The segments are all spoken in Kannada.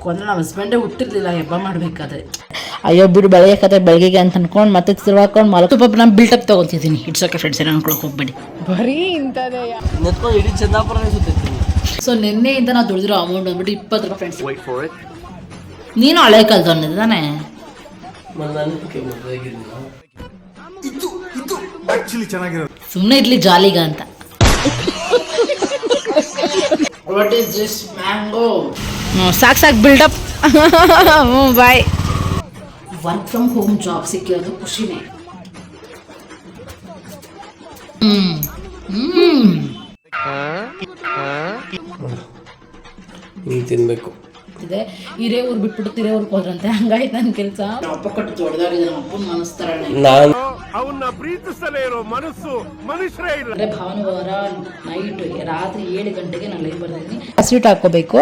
ಶಾಕು ಅಂದರೆ ನಮ್ಮ ಹಸ್ಬೆಂಡೇ ಹುಟ್ಟಿರ್ಲಿಲ್ಲ ಹಬ್ಬ ಮಾಡಬೇಕಾದ್ರೆ. ಅಯ್ಯೋ ಬಿಡು ಬೆಳಗ್ಗೆ ಕತೆ ಬೆಳಗ್ಗೆ ಅಂತ ಅನ್ಕೊಂಡು ಮತ್ತೆ ತಿರ್ವಾಕೊಂಡು ಮಲ ಸ್ವಲ್ಪ ನಾನು ಬಿಲ್ಟಪ್ ತೊಗೊತಿದ್ದೀನಿ ಇಟ್ಸ್ ಓಕೆ ಫ್ರೆಂಡ್ಸ್ ಏನೋ ಅನ್ಕೊಳಕ್ಕೆ ಹೋಗ್ಬೇಡಿ. ನೆತ್ಕೊಂಡು ಇಡೀ ಚಂದಾಪುರ ಸುತ್ತಿರ್ತೀನಿ ಸೊ ನಿನ್ನೆಯಿಂದ ನಾವು ದುಡಿದಿರೋ ಅಮೌಂಟ್ ಬಂದ್ಬಿಟ್ಟು ಇಪ್ಪತ್ತು ರೂಪಾಯಿ ಫ್ರೆಂಡ್ಸ್ ನೀನು ಹಳೆ ಮದುವೆ ಆಗಿರಲಿಲ್ಲ ಸುಮ್ಮನೆ ಇರ್ಲಿ ಜಾಲಿಗ ಅಂತ. ವಾಟ್ ಇಸ್ ದಿಸ್ ಮ್ಯಾಂಗೋ ಸಾಕು ಸಾಕು ಬಿಲ್ಡಪ್ ಹ್ಞೂ ಬಾಯ್ ವರ್ಕ್ ಫ್ರಮ್ ಹೋಮ್ ಜಾಬ್ ಸಿಕ್ಕಿರೋದು ಖುಷಿನೇ. ಹ್ಮ್ ಹ್ಮ್. ಹಿಂಗೆ ತಿನ್ನಬೇಕು ಇದೆ. ಹಿರೇ ಊರು ಬಿಟ್ಬಿಟ್ಟು ತಿರೇ ಊರಿಗೆ ಹೋದ್ರಂತೆ. ಹಂಗಾಯ್ತು ನನ್ನ ಕೆಲಸ. ಅಪ್ಪ ಕಟ್ಟು ದೊಡ್ಡದಾಗಿದೆ ನಮ್ಮ ಅಪ್ಪನ ಮನಸ್ತಾರಣ ನಾನು ಪ್ರೀತಿಸಲೇ ಇರೋ ಮನಸ್ಸು ಮನುಷ್ಯರೇ ಇಲ್ಲ. ಅಂದರೆ ಭಾನುವಾರ ನೈಟ್ ರಾತ್ರಿ ಏಳು ಗಂಟೆಗೆ ನಾನು ಲೈವ್ ಬರ್ತೀನಿ ಆ ಸ್ವೀಟ್ ಹಾಕೋಬೇಕು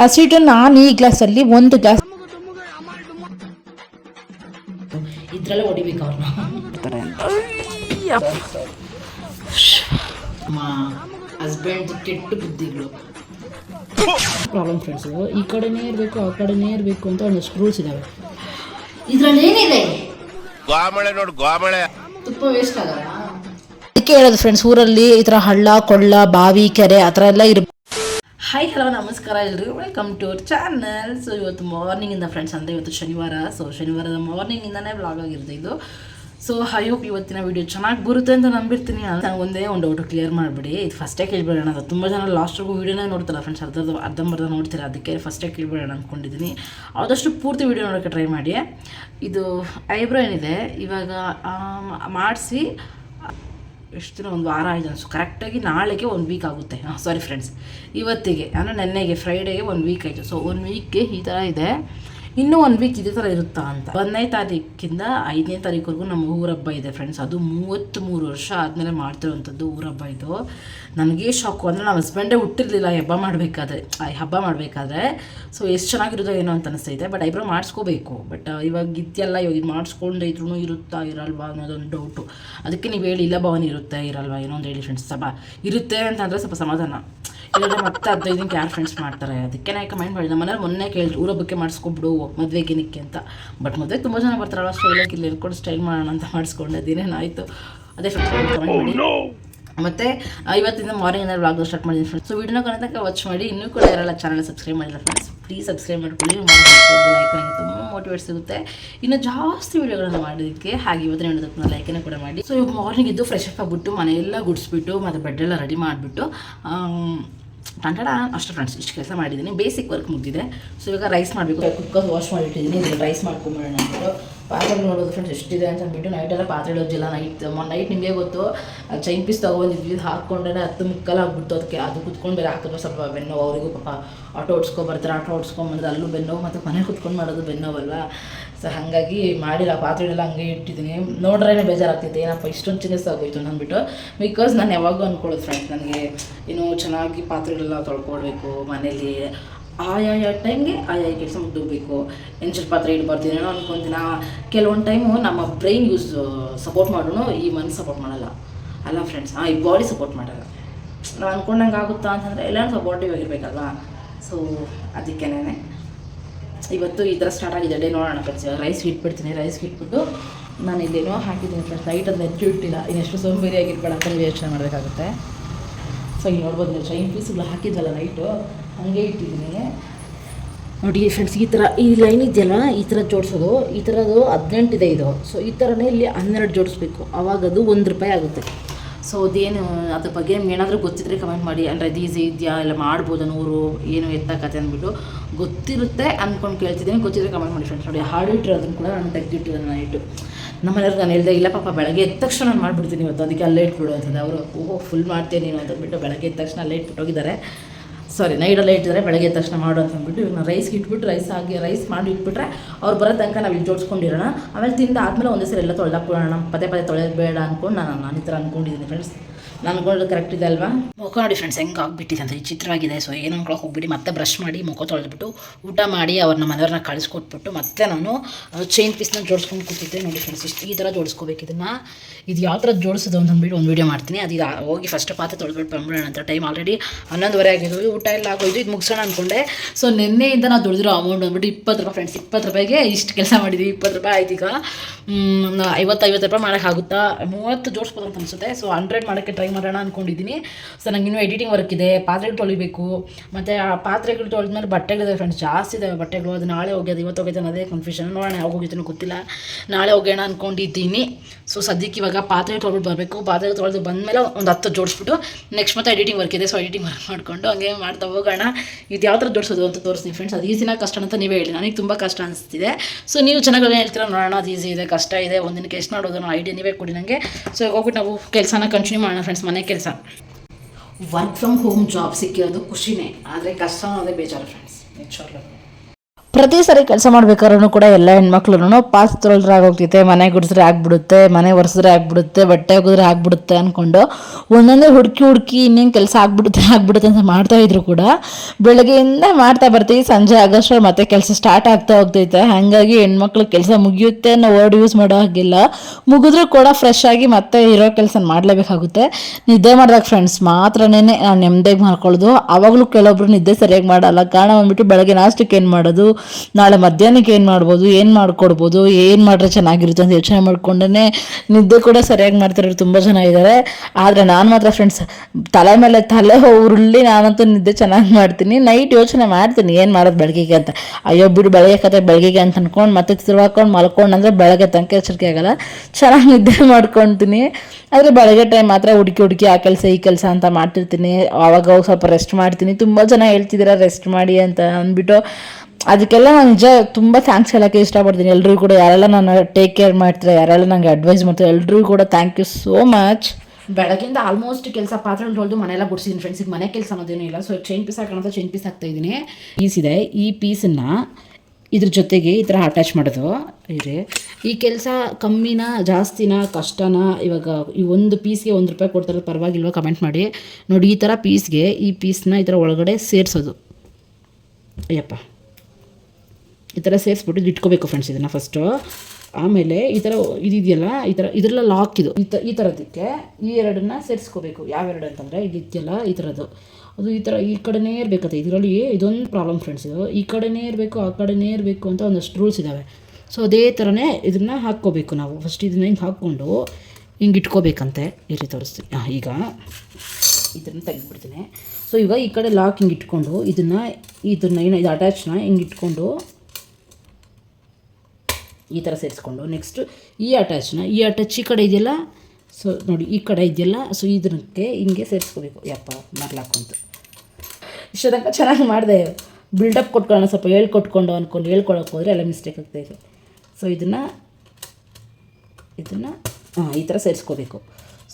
ಆ ಸ್ವೀಟನ್ನು ನಾನು ಈ ಗ್ಲಾಸಲ್ಲಿ ಒಂದು ಗ್ಲಾಸ್ ಇದ್ರಲ್ಲೇ ಹೊಡಿಬೇಕು ಅವ್ರನ್ನ ಹಸ್ಬೆಂಡ್ ಕೆಟ್ಟ ಬುದ್ಧಿಗಳು. ಪ್ರಾಬ್ಲಮ್ ಫ್ರೆಂಡ್ಸು ಈ ಕಡೆನೇ ಇರಬೇಕು ಆ ಕಡೆನೇ ಇರಬೇಕು ಅಂತ ಒಂದಷ್ಟು ರೂಲ್ಸ್ ಇದಾವೆ. ಇದ್ರಲ್ಲಿ ಏನಿದೆ ಗೋಮಳೆ ನೋಡು ಗೋಮಳೆ. ತುಪ್ಪ ವೇಸ್ಟ್ ಆಗಲ್ಲ. ಅದಕ್ಕೆ ಹೇಳೋದು ಫ್ರೆಂಡ್ಸ್ ಊರಲ್ಲಿ ಈ ಥರ ಹಳ್ಳ ಕೊಳ್ಳ ಬಾವಿ ಕೆರೆ ಆ ಥರ ಎಲ್ಲ ಇರ್ ಹಾಯ್ ಹಲೋ ನಮಸ್ಕಾರ ಎಲ್ರಿಗೂ. Welcome to our channel so ಇವತ್ತು ಮಾರ್ನಿಂಗಿಂದ ಫ್ರೆಂಡ್ಸ್ ಅಂದರೆ ಇವತ್ತು ಶನಿವಾರ. ಸೊ ಶನಿವಾರದ ಮಾರ್ನಿಂಗಿಂದನೇ ಬ್ಲಾಗ್ ಆಗಿರುತ್ತೆ ಇದು. ಸೊ ಐ ಹೋಪ್ ಇವತ್ತಿನ ವಿಡಿಯೋ ಚೆನ್ನಾಗಿ ಬರುತ್ತೆ ಅಂತ ನಂಬಿರ್ತೀನಿ. ನಾನು ಒಂದೇ ಒಂದು ಡೌಟ್ ಕ್ಲಿಯರ್ ಮಾಡಿಬಿಡಿ. ಇದು ಫಸ್ಟೇ ಕೇಳ್ಬೇಡೋಣ. ಅದು ತುಂಬ ಜನ ಲಾಸ್ಟ್ವರೆಗೂ ವೀಡಿಯೋನೇ ನೋಡ್ತಾರೆ ಫ್ರೆಂಡ್ಸ್ ಅರ್ಧ ಅರ್ಧಂಬರ್ಧ ನೋಡ್ತೀರಾ? ಅದಕ್ಕೆ ಫಸ್ಟೇ ಕೇಳ್ಬೇಡೋಣ ಅಂದ್ಕೊಂಡಿದ್ದೀನಿ ಆದಷ್ಟು ಪೂರ್ತಿ ವೀಡಿಯೋ ನೋಡೋಕೆ ಟ್ರೈ ಮಾಡಿ. ಇದು ಐಬ್ರೋ ಏನಿದೆ? ಇವಾಗ ಮಾಡಿಸಿ. ಎಷ್ಟು ದಿನ? ಒಂದು ವಾರ ಆಯಿತು ಅನಿಸು. ಕರೆಕ್ಟಾಗಿ ನಾಳೆಗೆ ಒಂದು ವೀಕ್ ಆಗುತ್ತೆ. ಸಾರಿ ಫ್ರೆಂಡ್ಸ್ ಇವತ್ತಿಗೆ, ಅಂದರೆ ನೆನ್ನೆಗೆ ಫ್ರೈಡೇಗೆ ಒಂದು ವೀಕ್ ಆಯಿತು. ಸೊ ಒಂದು ವೀಕ್ಗೆ ಈ ಥರ ಇದೆ. ಇನ್ನೂ ಒಂದು ವೀಕ್ ಇದೇ ಥರ ಇರುತ್ತಾ ಅಂತ. ಒಂದನೇ ತಾರೀಕಿಂದ ಐದನೇ ತಾರೀಕುವರೆಗೂ ನಮ್ಮ ಊರಬ್ಬ ಇದೆ ಫ್ರೆಂಡ್ಸ್ ಅದು ಮೂವತ್ತ್ಮೂರು ವರ್ಷ ಆದಮೇಲೆ ಮಾಡ್ತಿರೋವಂಥದ್ದು ಊರಬ್ಬ ಇದು. ನನಗೆ ಶಾಕು ಅಂದರೆ ನಮ್ಮ ಹಸ್ಬೆಂಡೇ ಹುಟ್ಟಿರಲಿಲ್ಲ ಹಬ್ಬ ಮಾಡಬೇಕಾದ್ರೆ. ಹಬ್ಬ ಮಾಡಬೇಕಾದ್ರೆ. ಸೊ ಎಷ್ಟು ಚೆನ್ನಾಗಿರೋದೋ ಏನೋ ಅಂತ ಅನಿಸ್ತೈತೆ ಬಟ್ ಐಬ್ರೋ ಮಾಡಿಸ್ಕೋಬೇಕು. ಬಟ್ ಇವಾಗ ಇದೆಯಲ್ಲ, ಇವಾಗ ಇದು ಮಾಡಿಸ್ಕೊಂಡು ಇದ್ರೂ ಇರುತ್ತಾ ಇರಲ್ವಾ ಅನ್ನೋದೊಂದು ಡೌಟು ಅದಕ್ಕೆ ನೀವು ಹೇಳಿ, ಇಲ್ಲ ಭವನ್ ಇರುತ್ತೆ, ಇರಲ್ವಾ ಏನೋ ಒಂದು ಹೇಳಿ ಫ್ರೆಂಡ್ಸ್ ಸ್ವಲ್ಪ ಇರುತ್ತೆ ಅಂತಂದರೆ ಸ್ವಲ್ಪ ಸಮಾಧಾನ. ಇಲ್ಲಾಂದ್ರೆ ಮತ್ತೆ ಹದಿನೈದು ದಿನಕ್ಕೆ ಯಾರು ಫ್ರೆಂಡ್ಸ್ ಮಾಡ್ತಾರೆ? ಅದಕ್ಕೆ ನಾ ಕಮೆಂಟ್ ಮಾಡಿದೆ ಮನೇಲಿ ಮೊನ್ನೆ ಕೇಳಿದ್ರು ಊರಬ್ಬಕ್ಕೆ ಮಾಡಿಸ್ಕೊಬಿಡು ಮದುವೆಗಿನಕ್ಕೆ ಅಂತ. ಬಟ್ ಮದುವೆಗೆ ತುಂಬ ಜನ ಬರ್ತಾರಲ್ಲ ಸ್ಟೈಲಾಗಿ ಇಲ್ಲಿ ಇರ್ಕೊಂಡು ಸ್ಟೈಲ್ ಮಾಡೋಣ ಅಂತ ಮಾಡಿಸ್ಕೊಂಡೆ. ಅದೇನೇನಾಯಿತು? ಅದೇ ಫ್ರೆಂಡ್ಸ್ ಕಮೆಂಟ್ ಮಾಡಿ. ಮತ್ತೆ ಇವತ್ತಿಂದ ಮಾರ್ನಿಂಗ್ ಬ್ಲಾಗ್ ಸ್ಟಾರ್ಟ್ ಮಾಡಿದ್ದೀನಿ ಫ್ರೆಂಡ್ಸ್ ಸೊ ವಿಡಿಯೋನ ಕೊನೆ ವಾಚ್ ಮಾಡಿ, ಇನ್ನೂ ಕೂಡ ಯಾರೆಲ್ಲ ಚಾನಲ್ ಸಬ್ಸ್ಕ್ರೈಬ್ ಮಾಡಿಲ್ಲ ಫ್ರೆಂಡ್ಸ್ ಪ್ಲೀಸ್ ಸಬ್ಸ್ಕ್ರೈಬ್ ಮಾಡ್ಕೊಳ್ಳಿ. ಲೈಕ್ ನನಗೆ ತುಂಬ ಮೋಟಿವೇಟ್ ಸಿಗುತ್ತೆ. ಇನ್ನು ಜಾಸ್ತಿ ವೀಡಿಯೋಗಳನ್ನು ಮಾಡೋದಕ್ಕೆ ಹಾಗೆ ಇವತ್ತಿನ ಹೇಳೋದಕ್ಕೆ ಲೈಕನ್ನು ಕೂಡ ಮಾಡಿ. ಸೊ ಮಾರ್ನಿಂಗ್ ಇದ್ದು ಫ್ರೆಶ್ ಅಪ್ ಆಗಿಬಿಟ್ಟು, ಮನೆಯೆಲ್ಲ ಗುಡಿಸ್ಬಿಟ್ಟು, ಮತ್ತು ಬೆಡ್ಡೆಲ್ಲ ರೆಡಿ ಮಾಡಿಬಿಟ್ಟು ಟಂಟಡ ಅಷ್ಟು ಫ್ರೆಂಡ್ಸ್ ಇಷ್ಟು ಕೆಲಸ ಮಾಡಿದ್ದೀನಿ ಬೇಸಿಕ್ ವರ್ಕ್ ಮುಗಿದಿದೆ. ಸೊ ಇವಾಗ ರೈಸ್ ಮಾಡಬೇಕು. ಕುಕ್ಕರ್ ವಾಶ್ ಮಾಡಿಟ್ಟಿದ್ದೀನಿ ಇದನ್ನು ರೈಸ್ ಮಾಡ್ಕೊಂಬಿಡೋಣ ಅಂದ್ಬಿಟ್ಟು ಪಾತ್ರೆ ನೋಡೋದು ಫ್ರೆಂಡ್ಸ್ ಎಷ್ಟಿದೆ ಅಂತ ಅಂದ್ಬಿಟ್ಟು ನೈಟೆಲ್ಲ ಪಾತ್ರೆ ಇಡೋದಿಲ್ಲ. ನೈಟ್ ನೈಟ್ ನಿಮಗೆ ಗೊತ್ತು ಚೈನ್ ಪೀಸ್ ತೊಗೊಂಡಿದ್ವಿ ಹಾಕ್ಕೊಂಡ್ರೆ ಹತ್ತು ಮುಕ್ಕಲ್ಲ ಆಗ್ಬಿಡ್ತು. ಅದಕ್ಕೆ ಅದು ಕುತ್ಕೊಂಡು ಬೇರೆ ಹಾಕ್ತಾರೆ ಸ್ವಲ್ಪ ಬೆನ್ನೋವು ಅವರಿಗೂ ಪಾಪ ಆಟೋ ಓಡಿಸ್ಕೊ ಬರ್ತಾರೆ. ಆಟೋ ಓಡಿಸ್ಕೊಂಬಂದ್ರೆ ಅಲ್ಲೂ ಬೆನ್ನೋವು ಮತ್ತು ಮನೆ ಕುತ್ಕೊಂಡು ಮಾಡೋದು ಬೆನ್ನೋವಲ್ವ ಸೊ ಹಾಗಾಗಿ ಮಾಡಿಲ್ಲ ಪಾತ್ರೆಗಳೆಲ್ಲ ಹಂಗೆ ಇಟ್ಟಿದ್ದೀನಿ. ನೋಡ್ರೇ ಬೇಜಾರಾಗ್ತಿತ್ತು. ಏನಪ್ಪ, ಇಷ್ಟೊಂದು ಚೇಂಜಸ್ ಆಗೋಯ್ತು ಅಂದ್ಬಿಟ್ಟು. ಬಿಕಾಸ್ ನಾನು ಯಾವಾಗೂ ಅಂದ್ಕೊಳ್ಳೋದು ಫ್ರೆಂಡ್ಸ್ ನನಗೆ ಇನ್ನೂ ಚೆನ್ನಾಗಿ ಪಾತ್ರೆಗಳೆಲ್ಲ ತೊಳ್ಕೊಳ್ಬೇಕು ಮನೇಲಿ ಆಯಾಯ ಟೈಮ್ಗೆ ಆಯಾಯ ಕೆಲಸ ಮುಗ್ದೋಗ್ಬೇಕು. ಎಂಚಲ್ ಪಾತ್ರೆ ಇಡ್ಬಾರ್ದೇನೋ ಅನ್ಕೊಂತೀನಿ. ಕೆಲವೊಂದು ಟೈಮು ನಮ್ಮ ಬ್ರೈನ್ ಯೂಸ್ ಸಪೋರ್ಟ್ ಮಾಡೋಣ ಈ ಮನ್ಸು ಸಪೋರ್ಟ್ ಮಾಡಲ್ಲ. ಅಲ್ಲ ಫ್ರೆಂಡ್ಸ್ ಹಾಂ ಈ ಬಾಡಿ ಸಪೋರ್ಟ್ ಮಾಡಲ್ಲ. ನಾನು ಅಂದ್ಕೊಂಡಂಗೆ ಆಗುತ್ತಾ ಅಂತಂದರೆ ಎಲ್ಲರೂ ಸಪೋರ್ಟಿವ್ ಆಗಿರ್ಬೇಕಲ್ವಾ? ಸೊ ಅದಕ್ಕೇನೆ. ಇವತ್ತು ಈ ಥರ ಸ್ಟಾರ್ಟ್ ಆಗಿದೆ. ಡೇ ನೋಡೋಣ ಫ್ರೆಂಡ್ಸ್ ರೈಸ್ ಇಟ್ಬಿಡ್ತೀನಿ ರೈಸ್ ಇಟ್ಬಿಟ್ಟು ನಾನು ಇಲ್ಲೇನೋ ಹಾಕಿದ್ದೀನಿ ಫ್ರೆಂಡ್ಸ್ ಲೈಟ್ ಅದನ್ನ ಹೆಚ್ಚು ಇಟ್ಟಿಲ್ಲ. ಇನ್ನೆಷ್ಟು ಸೋಂಬೇರಿ ಆಗಿರ್ಬೇಡ ಅಂತ ನೀವು ಯೋಚನೆ ಮಾಡಬೇಕಾಗುತ್ತೆ. ಸೊ ಈಗ ನೋಡ್ಬೋದು ನೀವು ಚೈನ್ ಪೀಸ್ಗಳು ಹಾಕಿದ್ವಲ್ಲ ಲೈಟು ಹಾಗೆ ಇಟ್ಟಿದ್ದೀನಿ. ನೋಡಿ ಫ್ರೆಂಡ್ಸ್ ಈ ಥರ ಈ ಲೈನ್ ಇದೆಯಲ್ಲ ಈ ಥರ ಜೋಡಿಸೋದು. ಈ ಥರದ್ದು ಹದಿನೆಂಟಿದೆ ಇದು ಸೊ ಈ ಥರನೇ ಇಲ್ಲಿ ಹನ್ನೆರಡು ಜೋಡಿಸ್ಬೇಕು. ಅವಾಗ ಅದು ಒಂದು ರೂಪಾಯಿ ಆಗುತ್ತೆ. ಸೊ ಅದೇನು, ಅದ್ರ ಬಗ್ಗೆ ನಿಮ್ಗೆ ಏನಾದರೂ ಗೊತ್ತಿದ್ರೆ ಕಮೆಂಟ್ ಮಾಡಿ. ಅಂದರೆ ಅದು ಈಸಿ ಇದೆಯಾ? ಇಲ್ಲ ಮಾಡ್ಬೋದು ನೂರು? ಏನು ಎತ್ತಕತೆ ಅಂದ್ಬಿಟ್ಟು. ಗೊತ್ತಿರುತ್ತೆ ಅಂದ್ಕೊಂಡು ಕೇಳ್ತಿದ್ದೀನಿ. ಗೊತ್ತಿದ್ರೆ ಕಮೆಂಟ್ ಮಾಡಿ ಫ್ರೆಂಡ್ಸ್ ನೋಡಿ, ಹಾಡು ಇಟ್ಟಿರೋದನ್ನು ಕೂಡ ನಾನು ತೆಗೆದಿಟ್ಟಿದ್ದೆ ನೈಟು ನಮ್ಮ ಮನೆಯವ್ರಿಗೆ ನಾನು ಹೇಳಿದೆ ಇಲ್ಲ ಪಾಪ, ಬೆಳಗ್ಗೆ ಎದ್ದ ತಕ್ಷಣ ನಾನು ಮಾಡಿಬಿಡ್ತೀನಿ ಇವತ್ತು. ಅದಕ್ಕೆ ಅಲ್ಲೇ ಇಟ್ಬಿಡು, ಅಂತಂದೆ. ಅವರು, ಓಹೋ ಫುಲ್ ಮಾಡ್ತೀನಿ ನೀನು? ಅಂತಂದ್ಬಿಟ್ಟು ಬೆಳಗ್ಗೆ ಎದ್ದ ತಕ್ಷಣ ಅಲ್ಲೇ ಇಟ್ಬಿಟ್ಟು ಹೋಗಿದ್ದಾರೆ. ಸಾರಿ ನೈಟಲ್ಲೇ ಇಟ್ಟಿದ್ದಾರೆ, ಬೆಳಗ್ಗೆ ಎದ್ದ ತಕ್ಷಣ ಮಾಡು, ಅಂತ ಅಂದ್ಬಿಟ್ಟು ಇವ್ರನ್ನ ರೈಸ್ಗೆ ಇಟ್ಬಿಟ್ಟು ರೈಸ್ ಆಗಿ ರೈಸ್ ಮಾಡಿ ಇಟ್ಬಿಟ್ರೆ ಅವ್ರು ಬರೋ ತನಕ ನಾವು ಇಲ್ಲಿ ಜೋಡಿಸ್ಕೊಂಡಿರೋಣ. ಆಮೇಲೆ ತಿಂದು ಆದಮೇಲೆ ಒಂದೇ ಸರಿ ಎಲ್ಲ ತೊಳೆದಾಕ್ಬಿಡೋಣ ಪದೇ ಪದೇ ತೊಳೆಯೋದು ಬೇಡ ಅಂದ್ಕೊಂಡು ನಾನು ನಾನು ಈ ಥರ ಅಂದ್ಕೊಂಡಿದ್ದೀನಿ ಫ್ರೆಂಡ್ಸ್ ನಾನು ಗೋಲ್ಡ್ ಕರೆಕ್ಟ್ ಇದೆ ಅಲ್ವಾ? ಮುಖ ನೋಡಿ ಫ್ರೆಂಡ್ಸ್ ಹೆಂಗೆ ಆಗಿಬಿಟ್ಟಿದೆ ಅಂತ ಈ ಚಿತ್ರವಾಗಿದೆ ಸೊ ಏನು ಅನ್ಕೊಳಕ್ಕೆ ಹೋಗ್ಬಿಟ್ಟು ಮತ್ತೆ ಬ್ರಷ್ ಮಾಡಿ, ಮುಖ ತೊಳೆದ್ಬಿಟ್ಟು ಊಟ ಮಾಡಿ ಅವ್ರನ್ನ ಮನೆಯವ್ರನ್ನ ಕಳಿಸ್ಕೊಟ್ಬಿಟ್ಟು ಮತ್ತೆ ನಾನು ಚೈನ್ ಪೀಸ್ನ ಜೋಡಿಸ್ಕೊಂಡು ಕೂತಿದ್ದೆ ನೋಡಿ ಫ್ರೆಂಡ್ಸ್ ಇಷ್ಟು ಈ ಥರ ಜೋಡಿಸ್ಕೋಬೇಕು ಇದನ್ನು. ಇದು ಯಾವ ಥರ ಜೋಡಿಸೋದು ಅಂತ ಅಂದ್ಬಿಟ್ಟು ಒಂದು ವೀಡಿಯೋ ಮಾಡ್ತೀನಿ. ಅದು ಹೋಗಿ ಫಸ್ಟ್ ಪಾತ್ರೆ ತೊಳೆದ್ಬಿಟ್ಟು ಬಂದ್ಬಿಡೋಣ ಅಂತ ಟೈಮ್ ಆಲ್ರೆಡಿ ಹನ್ನೊಂದುವರೆ ಆಗಿದ್ವಿ. ಊಟ ಎಲ್ಲ ಆಗೋಯ್ತು, ಇದು ಮುಗಿಸೋಣ ಅಂದ್ಕೊಂಡೆ ಸೊ ನಿನ್ನೆಯಿಂದ ನಾವು ದುಡಿದಿರೋ ಅಮೌಂಟ್ ಬಂದ್ಬಿಟ್ಟು ಇಪ್ಪತ್ತು ರೂಪಾಯಿ ಫ್ರೆಂಡ್ಸ್ ಇಪ್ಪತ್ತು ರೂಪಾಯಿಗೆ ಇಷ್ಟು ಕೆಲಸ ಮಾಡಿದ್ವಿ, ಇಪ್ಪತ್ತು ರೂಪಾಯಿ ಆಯ್ತು ಈಗ. ಐವತ್ತು ಐವತ್ತು ರೂಪಾಯಿ ಮಾಡೋಕ್ಕಾಗುತ್ತಾ? ಮೂವತ್ತು ಜೋಡಿಸ್ಬೋದು ಅಂತ ಅನಿಸುತ್ತೆ. ಸೊ ಹಂಡ್ರೆಡ್ ಮಾಡೋಕ್ಕೆ ಟ್ರೈ ಮಾಡೋಣ ಅಂದ್ಕೊಂಡಿದ್ದೀನಿ ಸೊ ನಂಗೆ ಇನ್ನೂ ಎಡಿಟಿಂಗ್ ವರ್ಕ್ ಇದೆ, ಪಾತ್ರೆಗಳು ತೊಳಿಬೇಕು. ಮತ್ತು ಆ ಪಾತ್ರೆಗಳು ತೊಳೆದ್ಮೇಲೆ ಬಟ್ಟೆಗಳಿದೆ ಫ್ರೆಂಡ್ಸ್ ಜಾಸ್ತಿ ಇದಾವೆ ಬಟ್ಟೆಗಳು. ಅದು ನಾಳೆ ಹೋಗ್ಯದು, ಇವತ್ತು ಹೋಗ್ಯದು ಅನ್ನೋದೇ ಕನ್ಫ್ಯೂಷನ್ ನೋಡೋಣ ಯಾವಾಗ ಹೋಗಿದ್ದೀನೋ ಗೊತ್ತಿಲ್ಲ. ನಾಳೆ ಹೋಗೋಣ ಅಂದ್ಕೊಂಡಿದ್ದೀನಿ ಸೊ ಸದ್ಯಕ್ಕೆ ಇವಾಗ ಪಾತ್ರೆ ತೊಳ್ಬಿಟ್ಟು ಬರಬೇಕು. ಪಾತ್ರೆ ತೊಳೆದು ಬಂದಮೇಲೆ ಒಂದು ಹತ್ತು ಜೋಡಿಸ್ಬಿಟ್ಟು ನೆಕ್ಸ್ಟ್ ಮತ್ತೆ ಎಡಿಟಿಂಗ್ ವರ್ಕ್ ಇದೆ. ಸೊ ಎಡಿಟಿಂಗ್ ವರ್ಕ್ ಮಾಡಿಕೊಂಡು ಹಂಗೆ ಮಾಡ್ತಾ ಹೋಗೋಣ. ಇದು ಯಾವ ಥರ ಜೋಡಿಸೋದು ಅಂತ ತೋರಿಸ್ತೀನಿ ಫ್ರೆಂಡ್ಸ್ ಅದು ಈಸಿನ ಕಷ್ಟ ಅಂತ ನೀವೇ ಹೇಳಿ. ನನಗೆ ತುಂಬ ಕಷ್ಟ ಅನಿಸ್ತಿದೆ. ಸೊ ನೀವು ಚೆನ್ನಾಗಿ ಹೇಳ್ತೀರ, ನೋಡೋಣ ಅದು ಈಸಿ ಇದೆ, ಕಷ್ಟ ಇದೆ. ಒಂದಿನಕ್ಕೆ ಎಷ್ಟು ಮಾಡೋದು ಐಡಿಯಾ ನೀವೇ ಕೊಡಿ ನನಗೆ ಸೊ ಹೋಗ್ಬಿಟ್ಟು ನಾವು ಕೆಲಸನ ಕಂಟಿನ್ಯೂ ಮಾಡೋಣ ಫ್ರೆಂಡ್ಸ್ ಮನೆ ಕೆಲಸ. ವರ್ಕ್ ಫ್ರಮ್ ಹೋಮ್ ಜಾಬ್ ಸಿಕ್ಕಿರೋದು ಖುಷಿನೇ ಆದರೆ ಕಷ್ಟ ಅನ್ನೋದೇ ಬೇಜಾರು ಫ್ರೆಂಡ್ಸ್ ನಿಜವಾಗ್ಲೂ ಪ್ರತಿ ಸರಿ ಕೆಲಸ ಮಾಡ್ಬೇಕಾದ್ರೂ ಕೂಡ ಎಲ್ಲ ಹೆಣ್ಮಕ್ಳು ಪಾಸ್ ತೊಳೆದ್ರೆ ಆಗೋಗ್ತೈತೆ, ಮನೆ ಗುಡಿಸಿದ್ರೆ ಆಗ್ಬಿಡುತ್ತೆ, ಮನೆ ಒರೆಸಿದ್ರೆ ಆಗ್ಬಿಡುತ್ತೆ, ಬಟ್ಟೆ ಒಗೆದ್ರೆ ಆಗ್ಬಿಡುತ್ತೆ ಅಂದ್ಕೊಂಡು ಒಂದೊಂದೇ ಹುಡುಕಿ ಹುಡುಕಿ ಇನ್ನೇನು ಕೆಲಸ ಆಗ್ಬಿಡುತ್ತೆ ಆಗ್ಬಿಡುತ್ತೆ ಅಂತ ಮಾಡ್ತಾ ಇದ್ರು ಕೂಡ ಬೆಳಗ್ಗೆಯಿಂದ ಮಾಡ್ತಾ ಬರ್ತೀವಿ, ಸಂಜೆ ಆಗೋಷ್ಟು ಮತ್ತೆ ಕೆಲಸ ಸ್ಟಾರ್ಟ್ ಆಗ್ತಾ ಹೋಗ್ತೈತೆ. ಹಾಗಾಗಿ ಹೆಣ್ಮಕ್ಳು ಕೆಲಸ ಮುಗಿಯುತ್ತೆ ಅನ್ನೋ ವರ್ಡ್ ಯೂಸ್ ಮಾಡೋ ಹಾಗಿಲ್ಲ. ಮುಗಿದ್ರೂ ಕೂಡ ಫ್ರೆಶ್ ಆಗಿ ಮತ್ತೆ ಇರೋ ಕೆಲಸ ಮಾಡಲೇಬೇಕಾಗುತ್ತೆ. ನಿದ್ದೆ ಮಾಡಿದಾಗ ಫ್ರೆಂಡ್ಸ್ ಮಾತ್ರನೇ ನಾನು ನೆಮ್ಮದಿಯಾಗಿ ಮಾಡ್ಕೊಳ್ಳೋದು. ಆವಾಗಲೂ ಕೆಲವೊಬ್ರು ನಿದ್ದೆ ಸರಿಯಾಗಿ ಮಾಡಲ್ಲ. ಕಾರಣ ಬಂದ್ಬಿಟ್ಟು ಬೆಳಗ್ಗೆ ನಾಷ್ಟಕ್ಕೆ ಏನು ಮಾಡೋದು? ನಾಳೆ ಮಧ್ಯಾಹ್ನಕ್ಕೆ ಏನು ಮಾಡ್ಬೋದು, ಏನು ಮಾಡ್ಕೊಡ್ಬೋದು, ಏನು ಮಾಡಿದ್ರೆ ಚೆನ್ನಾಗಿರುತ್ತೆ ಅಂತ ಯೋಚನೆ ಮಾಡ್ಕೊಂಡೇ ನಿದ್ದೆ ಕೂಡ ಸರಿಯಾಗಿ ಮಾಡ್ತಾರೆ ತುಂಬ ಜನ ಇದ್ದಾರೆ ಆದರೆ ನಾನು ಮಾತ್ರ ಫ್ರೆಂಡ್ಸ್ ತಲೆ ಮೇಲೆ ತಲೆ ಉರುಳಿ ನಾನಂತೂ ನಿದ್ದೆ ಚೆನ್ನಾಗಿ ಮಾಡ್ತೀನಿ. ನೈಟ್ ಯೋಚನೆ ಮಾಡ್ತೀನಿ, ಏನು ಮಾಡೋದು ಬೆಳಗ್ಗೆಗೆ ಅಂತ. ಅಯ್ಯೋ ಬಿಡು, ಬೆಳಗ್ಗೆ ಕತೆ, ಬೆಳಗ್ಗೆಗೆ ಅಂತ ಅಂದ್ಕೊಂಡು ಮತ್ತೆ ತಿರ್ವಾಕೊಂಡು ಮಲ್ಕೊಂಡು ಅಂದರೆ ಬೆಳಗ್ಗೆ ತನಕ ಎಚ್ಚರಿಕೆ ಆಗಲ್ಲ. ಚೆನ್ನಾಗಿ ನಿದ್ದೆ ಮಾಡ್ಕೊತೀನಿ. ಆದರೆ ಬೆಳಗ್ಗೆ ಟೈಮ್ ಮಾತ್ರ ಹುಡುಕಿ ಹುಡುಕಿ ಆ ಕೆಲಸ, ಈ ಕೆಲಸ ಅಂತ ಮಾಡ್ತಿರ್ತೀನಿ. ಆವಾಗ ಸ್ವಲ್ಪ ರೆಸ್ಟ್ ಮಾಡ್ತೀನಿ. ತುಂಬ ಜನ ಹೇಳ್ತಿದ್ದೀರಾ ರೆಸ್ಟ್ ಮಾಡಿ ಅಂತ ಅಂದ್ಬಿಟ್ಟು ಅದಕ್ಕೆಲ್ಲ ನಾನು ನಿಜ ತುಂಬ ಥ್ಯಾಂಕ್ಸ್ ಹೇಳೋಕ್ಕೆ ಇಷ್ಟಪಡ್ತೀನಿ. ಎಲ್ರಿಗೂ ಕೂಡ ಯಾರೆಲ್ಲ ನಾನು ಟೇಕ್ ಕೇರ್ ಮಾಡ್ತಾರೆ ಯಾರೆಲ್ಲ ನನಗೆ ಅಡ್ವೈಸ್ ಮಾಡ್ತಾರೆ ಎಲ್ರಿಗೂ ಕೂಡ ಥ್ಯಾಂಕ್ ಯು ಸೋ ಮಚ್ ಬೆಳಗಿಂದ ಆಲ್ಮೋಸ್ಟ್ ಕೆಲಸ ಪಾತ್ರೆ ತೊಳೆದು ಮನೆಯೆಲ್ಲ ಗುಡಿಸಿದ್ದೀನಿ ಫ್ರೆಂಡ್ಸಿಗೆ ಮನೆ ಕೆಲಸ ಅನ್ನೋದೇನೂ ಇಲ್ಲ. ಸೊ ಚೈನ್ ಪೀಸ್ ಹಾಕೋಣ ಚೈನ್ ಪೀಸ್ ಹಾಕ್ತಾ ಇದ್ದೀನಿ. ಪೀಸ್ ಇದೆ. ಈ ಪೀಸನ್ನು ಇದ್ರ ಜೊತೆಗೆ ಈ ಥರ ಅಟ್ಯಾಚ್ ಮಾಡೋದು. ಇದೆ. ಈ ಕೆಲಸ ಕಮ್ಮಿನ, ಜಾಸ್ತಿನ, ಕಷ್ಟನ ಇವಾಗ ಈ ಒಂದು ಪೀಸ್ಗೆ ಒಂದು ರೂಪಾಯಿ ಕೊಡ್ತಾರೆ ಪರವಾಗಿಲ್ವ ಕಮೆಂಟ್ ಮಾಡಿ. ನೋಡಿ, ಈ ಥರ ಪೀಸ್ಗೆ ಈ ಪೀಸ್ನ ಈ ಥರ ಒಳಗಡೆ ಸೇರಿಸೋದು. ಅಯ್ಯಪ್ಪ. ಈ ಥರ ಸೇರಿಸ್ಬಿಟ್ಟು ಇದು ಇಟ್ಕೋಬೇಕು ಫ್ರೆಂಡ್ಸ್ ಇದನ್ನು ಫಸ್ಟು ಆಮೇಲೆ ಈ ಥರ ಇದೆಯಲ್ಲ ಈ ಥರ ಇದರಲ್ಲ ಲಾಕ್ ಇದು. ಈ ತ, ಈ ಥರದಕ್ಕೆ ಈ ಎರಡನ್ನ ಸೇರಿಸ್ಕೋಬೇಕು. ಯಾವೆರಡು ಅಂತಂದರೆ ಇದು ಇದೆಯಲ್ಲ, ಈ ಥರದ್ದು ಅದು ಈ ಥರ ಈ ಕಡೆನೇ ಇರಬೇಕಂತ. ಇದರಲ್ಲಿ ಇದೊಂದು ಪ್ರಾಬ್ಲಮ್ ಫ್ರೆಂಡ್ಸ್ ಇದು. ಈ ಕಡೆನೇ ಇರಬೇಕು, ಆ ಕಡೆನೇ ಇರಬೇಕು ಅಂತ ಒಂದಷ್ಟು ರೂಲ್ಸ್ ಇದ್ದಾವೆ ಸೊ ಅದೇ ಥರನೇ ಇದನ್ನು ಹಾಕ್ಕೋಬೇಕು ನಾವು. ಫಸ್ಟ್ ಇದನ್ನ ಹಿಂಗೆ ಹಾಕ್ಕೊಂಡು ಹಿಂಗೆ ಇಟ್ಕೋಬೇಕಂತೆ. ಇಲ್ಲಿ ತೋರಿಸ್ತೀನಿ. ಹಾಂ ಈಗ ಇದನ್ನು ತೆಗೆದ್ಬಿಡ್ತೀನಿ. ಸೊ ಈಗ ಈ ಕಡೆ ಲಾಕ್ ಹಿಂಗೆ ಇಟ್ಕೊಂಡು ಇದನ್ನು, ಇದನ್ನ ಏನು, ಇದು ಅಟ್ಯಾಚ್ನ ಹಿಂಗೆ ಇಟ್ಕೊಂಡು ಈ ಥರ ಸೇರಿಸ್ಕೊಂಡು ನೆಕ್ಸ್ಟು ಈ ಅಟ್ಯಾಚ್ನ ಈ ಅಟ್ಯಾಚ್ ಈ ಕಡೆ ಇದೆಯಲ್ಲ? ಸೊ ನೋಡಿ, ಈ ಕಡೆ ಇದೆಯಲ್ಲ? ಸೊ ಇದಕ್ಕೆ ಹಿಂಗೆ ಸೇರಿಸ್ಕೋಬೇಕು. ಯಪ್ಪ ಮರ್ಲಾಕೊಂತು ಇಷ್ಟು ತನಕ ಚೆನ್ನಾಗಿ ಮಾಡಿದೆ. ಬಿಲ್ಡಪ್ ಕೊಟ್ಕೊಳ್ಳೋಣ, ಸ್ವಲ್ಪ ಹೇಳ್ಕೊಟ್ಕೊಂಡು ಅಂದ್ಕೊಂಡು ಹೇಳ್ಕೊಳಕ್ಕೆ ಹೋದರೆ ಎಲ್ಲ ಮಿಸ್ಟೇಕ್ ಆಗ್ತಾಯಿದೆ ಸೊ ಇದನ್ನು ಇದನ್ನು, ಹಾಂ, ಈ ಥರ ಸೇರಿಸ್ಕೋಬೇಕು.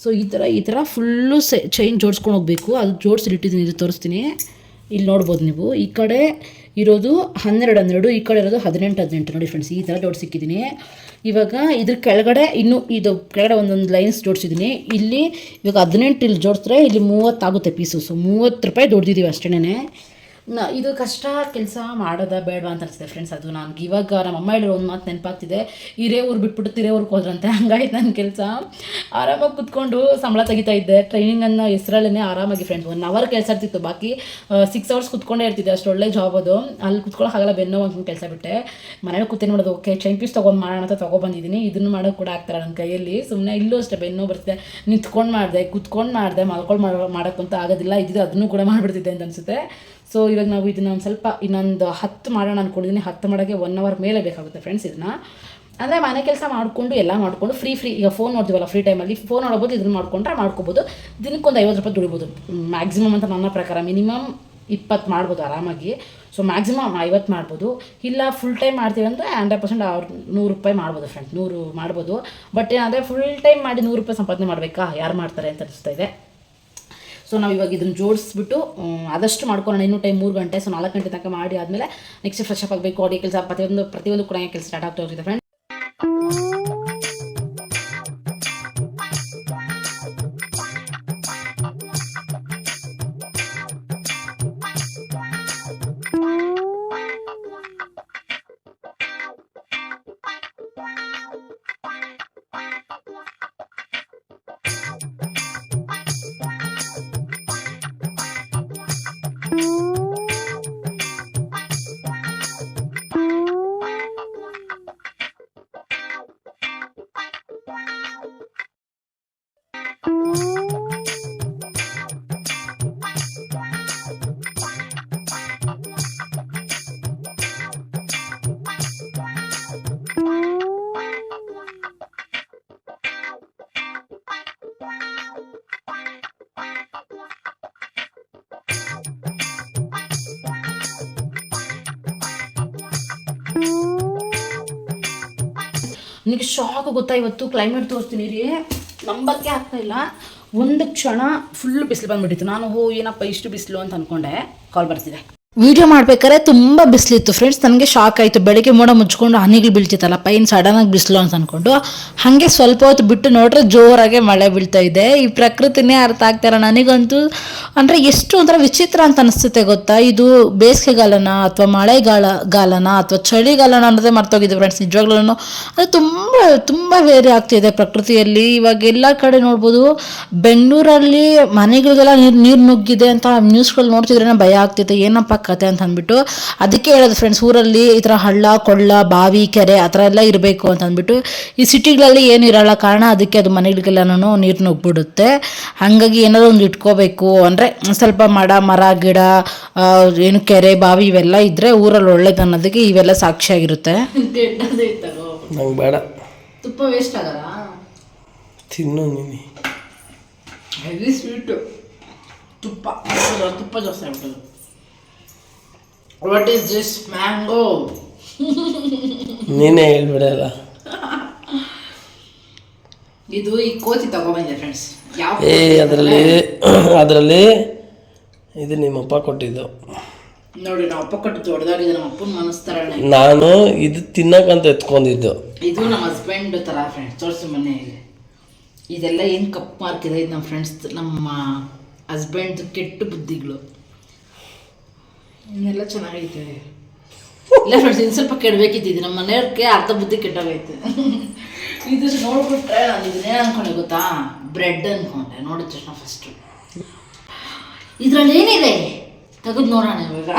ಸೊ ಈ ಥರ ಈ ಥರ ಫುಲ್ಲು ಸೆ ಚೈನ್ ಜೋಡಿಸ್ಕೊಂಡು ಹೋಗಬೇಕು. ಅದು ಜೋಡಿಸಿ ಇಟ್ಟಿದ್ದೀನಿ ಇದು ತೋರಿಸ್ತೀನಿ. ಇಲ್ಲಿ ನೋಡ್ಬೋದು ನೀವು. ಈ ಕಡೆ ಇರೋದು ಹನ್ನೆರಡು ಹನ್ನೆರಡು, ಈ ಕಡೆ ಇರೋದು ಹದಿನೆಂಟು ಹದಿನೆಂಟು ನೋಡಿ ಫ್ರೆಂಡ್ಸ್ ಈ ಥರ ಜೋಡಿಸಿಕ್ಕಿದ್ದೀನಿ ಇವಾಗ ಇದ್ರ ಕೆಳಗಡೆ ಇನ್ನೂ ಇದು ಕೆಳಗಡೆ ಒಂದೊಂದು ಲೈನ್ಸ್ ಜೋಡಿಸಿದ್ದೀನಿ ಇಲ್ಲಿ ಇವಾಗ ಹದಿನೆಂಟು ಇಲ್ಲಿ ಜೋಡಿಸಿದ್ರೆ ಇಲ್ಲಿ ಮೂವತ್ತಾಗುತ್ತೆ ಪೀಸು ಸೊ ಮೂವತ್ತು ರೂಪಾಯಿ ದುಡ್ದಿದ್ದೀವಿ ಅಷ್ಟೇನೆ ನ, ಇದು ಕಷ್ಟ ಕೆಲಸ ಮಾಡೋದ ಬೇಡವಾ ಅಂತ ಅನಿಸ್ತದೆ ಫ್ರೆಂಡ್ಸ್ ಅದು ನನಗೆ. ಇವಾಗ ನಮ್ಮ ಅಮ್ಮ ಹೇಳಿರೋ ಒಂದು ಮಾತು ನೆನಪಾಗ್ತಿದೆ. ಹಿರೇ ಊರು ಬಿಟ್ಬಿಟ್ಟು ತಿರೇ ಊರಿಗೆ ಹೋದ್ರಂತೆ. ಹಂಗಾಯ್ತು ನನ್ನ ಕೆಲಸ ಆರಾಮಾಗಿ ಕುತ್ಕೊಂಡು ಸಂಬಳ ತೆಗಿತಾ ಇದ್ದೆ. ಟ್ರೈನಿಂಗ್ ಅನ್ನೋ ಹೆಸರಲ್ಲೇ ಆರಾಮಾಗಿ ಫ್ರೆಂಡ್ಸ್ ಒನ್ ಅವರ್ ಕೆಲಸ ಇರ್ತಿತ್ತು. ಬಾಕಿ ಸಿಕ್ಸ್ ಅವರ್ಸ್ ಕುತ್ಕೊಂಡೇ ಇರ್ತಿದ್ದೆ. ಅಷ್ಟು ಒಳ್ಳೆ ಜಾಬ್ ಅದು. ಅಲ್ಲಿ ಕುತ್ಕೊಳ್ಳೋಕ್ಕಾಗಲ್ಲ ಬೆನ್ನೋ ಒಂದು ಕೆಲಸ ಬಿಟ್ಟೆ. ಮನೇಲಿ ಕೂತೇನು ಮಾಡೋದು ಓಕೆ ಚೈನ್ ಪೀಸ್ ತೊಗೊಂಡು ಮಾಡೋಣ ಅಂತ ತೊಗೊಬಂದಿದ್ದೀನಿ ಇದನ್ನು ಮಾಡೋಕೆ ಕೂಡ ಆಗ್ತಾರೆ ನನ್ನ ಕೈಯಲ್ಲಿ. ಸುಮ್ಮನೆ ಇಲ್ಲೂ ಅಷ್ಟೇ, ಬೆನ್ನೋ ಬರ್ತಿದೆ ನಿಂತ್ಕೊಂಡು ಮಾಡಿದೆ, ಕುತ್ಕೊಂಡು ಮಾಡಿದೆ ಮಲ್ಕೊಂಡು ಮಾಡೋ ಮಾಡೋಕ್ಕಂತ ಆಗೋದಿಲ್ಲ. ಇದ್ದಿದ್ದು ಅದನ್ನು ಕೂಡ ಮಾಡಿಬಿಡ್ತಿದ್ದೆ ಅಂತ ಅನಿಸುತ್ತೆ. ಸೊ ಇವಾಗ ನಾವು ಇದನ್ನ ಒಂದು ಸ್ವಲ್ಪ ಇನ್ನೊಂದು ಹತ್ತು ಮಾಡೋಣ ಅಂದ್ಕೊಂಡಿದ್ದೀನಿ ಹತ್ತು ಮಾಡೋಕ್ಕೆ ಒನ್ ಅವರ್ ಮೇಲೆ ಬೇಕಾಗುತ್ತೆ ಫ್ರೆಂಡ್ಸ್ ಇದನ್ನ. ಅಂದರೆ ಮನೆ ಕೆಲಸ ಮಾಡಿಕೊಂಡು ಎಲ್ಲ ಮಾಡಿಕೊಂಡು ಫ್ರೀ ಫ್ರೀ ಈಗ ಫೋನ್ ನೋಡ್ತೀವಲ್ಲ ಫ್ರೀ ಟೈಮಲ್ಲಿ ಫೋನ್ ನೋಡ್ಬೋದು ಇದನ್ನ ಮಾಡ್ಕೊಂಡ್ರೆ ಮಾಡ್ಕೋಬೋದು. ದಿನಕ್ಕೊಂದು ಐವತ್ತು ರೂಪಾಯಿ ದುಡಿಬೋದು. ಮ್ಯಾಕ್ಸಿಮಮ್ ಅಂತ ನನ್ನ ಪ್ರಕಾರ ಮಿನಿಮಮ್ ಇಪ್ಪತ್ತು ಮಾಡ್ಬೋದು ಆರಾಮಾಗಿ. ಸೊ ಮ್ಯಾಕ್ಸಿಮಮ್ ಐವತ್ತು ಮಾಡ್ಬೋದು. ಇಲ್ಲ ಫುಲ್ ಟೈಮ್ ಮಾಡ್ತೀವಿ ಅಂದರೆ ಹಂಡ್ರೆಡ್ ಪರ್ಸೆಂಟ್ ಅವ್ರು ನೂರು ರೂಪಾಯಿ ಮಾಡ್ಬೋದು ಫ್ರೆಂಡ್ ನೂರು ಮಾಡ್ಬೋದು. ಬಟ್ ಏನಂದರೆ ಫುಲ್ ಟೈಮ್ ಮಾಡಿ ನೂರು ರೂಪಾಯಿ ಸಂಪಾದನೆ ಮಾಡಬೇಕಾ? ಯಾರು ಮಾಡ್ತಾರೆ ಅಂತ ಅನಿಸ್ತಾ ಇದೆ. ಸೊ ನಾವು ಇವಾಗ ಇದನ್ನು ಜೋಡಿಸ್ಬಿಟ್ಟು ಆದಷ್ಟು ಮಾಡ್ಕೊಳ್ಳೋಣ ಇನ್ನೂ ಟೈಮ್ ಮೂರು ಗಂಟೆ ಸೊ ನಾಲ್ಕು ಗಂಟೆ ತನಕ ಮಾಡಿ ಆದಮೇಲೆ ನೆಕ್ಸ್ಟ್ ಫ್ರೆಶ್ ಅಪ್ ಆಗಬೇಕು ಅಡಿಗೆ ಕೆಲಸ ಪ್ರತಿಯೊಂದು ಪ್ರತಿಯೊಂದು ಕೂಡ ಕೆಲಸ ಸ್ಟಾರ್ಟ್ ಆಗ್ತಾ ಹೋಗ್ತಿದೆ ಫ್ರೆಂಡ್ Ooh. ನನಗೆ ಶಾಕ್ ಗೊತ್ತಾ ಇವತ್ತು? ಕ್ಲೈಮೇಟ್ ತೋರಿಸ್ತೀನಿ ರೀ. ನಂಬಕ್ಕೆ ಆಗ್ತಾ ಇಲ್ಲ. ಒಂದು ಕ್ಷಣ ಫುಲ್ ಬಿಸಿಲು ಬಂದ್ಬಿಟ್ಟಿತ್ತು. ನಾನು, ಹೋ, ಏನಪ್ಪ ಇಷ್ಟು ಬಿಸಿಲು? ಅಂತ ಅನ್ಕೊಂಡೆ. ಕಾಲ್ ಬರ್ತಿದೆ. ವಿಡಿಯೋ ಮಾಡ್ಬೇಕಾದ್ರೆ ತುಂಬ ಬಿಸಿಲಿತ್ತು ಫ್ರೆಂಡ್ಸ್ ನನಗೆ ಶಾಕ್ ಆಯಿತು. ಬೆಳಗ್ಗೆ ಮೋಡ ಮುಚ್ಕೊಂಡು ಹನಿಗಳು ಬೀಳ್ತಿತ್ತಲ್ಲ, ಪೈನ್ ಸಡನ್ನಾಗಿ ಬಿಸಿಲು ಅಂತ ಅಂದ್ಕೊಂಡು ಹಾಗೆ ಸ್ವಲ್ಪ ಹೊತ್ತು ಬಿಟ್ಟು ನೋಡ್ರೆ ಜೋರಾಗೆ ಮಳೆ ಬೀಳ್ತಾ ಇದೆ. ಈ ಪ್ರಕೃತಿನೇ ಅರ್ಥ ಆಗ್ತಾರೆ ನನಗಂತೂ ಅಂದರೆ ಎಷ್ಟು ಅಂದರೆ ವಿಚಿತ್ರ ಅಂತ ಅನಿಸುತ್ತೆ ಗೊತ್ತಾ? ಇದು ಬೇಸಿಗೆಗಾಲನ ಅಥವಾ ಮಳೆಗಾಲ ಗಾಲನ ಅಥವಾ ಚಳಿಗಾಲನ ಅನ್ನೋದೇ ಮರ್ತೋಗಿದೆ ಫ್ರೆಂಡ್ಸ್ ನಿಜವಾಗ್ಲೂ ಅದು ತುಂಬ ತುಂಬ ವೇರಿ ಆಗ್ತಿದೆ ಪ್ರಕೃತಿಯಲ್ಲಿ. ಇವಾಗ ಎಲ್ಲ ಕಡೆ ನೋಡ್ಬೋದು, ಬೆಂಗಳೂರಲ್ಲಿ ಮನೆಗಳಿಗೆಲ್ಲ ನೀರು ನೀರು ನುಗ್ಗಿದೆ ಅಂತ ನ್ಯೂಸ್ಗಳು ನೋಡ್ತಿದ್ರೆ ಭಯ ಆಗ್ತಿದೆ ಏನಪ್ಪ ಕತೆ ಅಂತ ಅಂದ್ಬಿಟ್ಟು ಅದಕ್ಕೆ ಹೇಳೋದು ಫ್ರೆಂಡ್ಸ್ ಊರಲ್ಲಿ ಈ ಥರ ಹಳ್ಳ ಕೊಳ್ಳ ಬಾವಿ ಕೆರೆ ಆ ಥರ ಎಲ್ಲ ಇರಬೇಕು ಅಂತ ಅಂದ್ಬಿಟ್ಟು ಈ ಸಿಟಿಗಳಲ್ಲಿ ಏನು ಇರಲ್ಲ ಕಾರಣ ಅದಕ್ಕೆ ಅದು ಮನೆಗಳಿಗೆಲ್ಲನೂ ನೀರು ನುಗ್ಬಿಡುತ್ತೆ ಹಾಗಾಗಿ ಏನಾದರೂ ಒಂದು ಇಟ್ಕೋಬೇಕು ಅಂದರೆ ಸ್ವಲ್ಪ ಮಡ ಮರ ಗಿಡ ಏನು ಕೆರೆ ಬಾವಿ ಇವೆಲ್ಲ ಇದ್ದರೆ ಊರಲ್ಲಿ ಒಳ್ಳೇದು ಅನ್ನೋದಕ್ಕೆ ಇವೆಲ್ಲ ಸಾಕ್ಷಿಯಾಗಿರುತ್ತೆ. ನಂಗೆ ಬೇಡ. ತುಪ್ಪ ವೇಸ್ಟ್ ಆಗಲ್ಲ? ತಿನ್ನು ನೀನು. ಹೆವಿ ಸ್ವೀಟು ತುಪ್ಪ ತುಪ್ಪ ಜಾಸ್ತಿ ಆಗ್ಬಿಟ್ಟದು ವಾಟ್ ಈಸ್ ದಿಸ್ ಮ್ಯಾಂಗೋ ನೀನೇ ಹೇಳ್ಬಿಡಲ್ಲ. ಇದು ಈ ಕೋತಿ ತಗೊಂಬಂದೆ ಫ್ರೆಂಡ್ಸ್ ಯಾವ ಏ ಅದರಲ್ಲಿ ಅದರಲ್ಲಿ ಇದು ನಿಮ್ಮಪ್ಪ ಕೊಟ್ಟಿದ್ದು. ನೋಡಿ ನಮ್ಮ ಅಪ್ಪ ಕೊಟ್ಟು ದೊಡ್ಡದಾಗಿದೆ ನಮ್ಮ ಅಪ್ಪನ ಮನಸ್ತಾರಣ ನಾನು ಇದು ತಿನ್ನಕ್ಕಂತ ಎತ್ಕೊಂಡಿದ್ದು. ಇದು ನಮ್ಮ ಹಸ್ಬೆಂಡ್ ಥರ ಫ್ರೆಂಡ್ಸ್ ತೋರಿಸಿ ಮನೆ ಇದೆ ಇದೆಲ್ಲ ಏನು ಕಪ್ ಮಾರ್ಕ್ ಇದೆ? ಇದು ನಮ್ಮ ಫ್ರೆಂಡ್ಸ್ ನಮ್ಮ ಹಸ್ಬೆಂಡ್ ಕೆಟ್ಟ ಬುದ್ಧಿಗಳು. ಇನ್ನೆಲ್ಲ ಚೆನ್ನಾಗೈತೆ. ಇಲ್ಲ ಫ್ರೆಂಡ್ಸ್ ಇನ್ನು ಸ್ವಲ್ಪ ಕೆಡಬೇಕಿತ್ತು. ಇದು ನಮ್ಮ ಮನೆಯವ್ರಿಗೆ ಅರ್ಧ ಬುದ್ಧಿ ಕೆಟ್ಟೋಗೈತೆ. ಇದು ನೋಡ್ಬಿಟ್ರೆ ನಾನು ಇದನ್ನೇನು ಅನ್ಕೊಂಡೆ ಗೊತ್ತಾ? ಬ್ರೆಡ್ ಅನ್ಕೊಂಡೆ. ನೋಡಿದ ತಕ್ಷಣ ಫಸ್ಟು ಇದರಲ್ಲಿ ಏನಿದೆ? ತೆಗೆದು ನೋಡೋಣ ಇವಾಗ.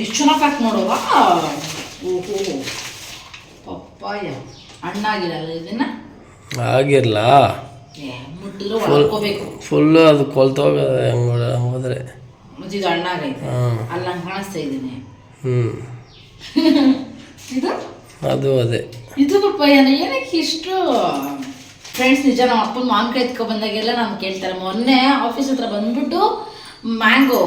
ಎಷ್ಟು ಚೆನ್ನಾಗಿ ಪ್ಯಾಕ್ ನೋಡುವ ಓಹೋ! ಪಪ್ಪಾಯ. ಹಣ್ಣಾಗಿರಲ್ಲ ಇದನ್ನ? ಆಗಿರ್ಲ? ಒಳ್ಕೋಬೇಕು ಫುಲ್ಲು ಅದು ಕೊಲ್ತೋಗದೆ ಹಂಗೆ ಹೋದ್ರೆ. ಮತ್ತೆ ಇದು ಹಣ್ಣಾಗೈತೆ ಹಾಂ. ಅಲ್ಲಿ ನಂಗೆ ಕಾಣಿಸ್ತಾ ಇದ್ದೀನಿ. ಹ್ಞೂ ಇದು? ಅದು ಅದೇ. ಇದು ಏನಕ್ಕೆ ಇಷ್ಟು ಫ್ರೆಂಡ್ಸ್ ನಿಜ ನಮ್ಮ ಅಪ್ಪನ ಮಾವಿನಕಾಯಿ ಎತ್ಕೊ ಬಂದಾಗೆಲ್ಲ ನಾನು ಕೇಳ್ತಾರೆ ಮೊನ್ನೆ ಆಫೀಸ್ ಹತ್ರ ಬಂದ್ಬಿಟ್ಟು ಮ್ಯಾಂಗೋ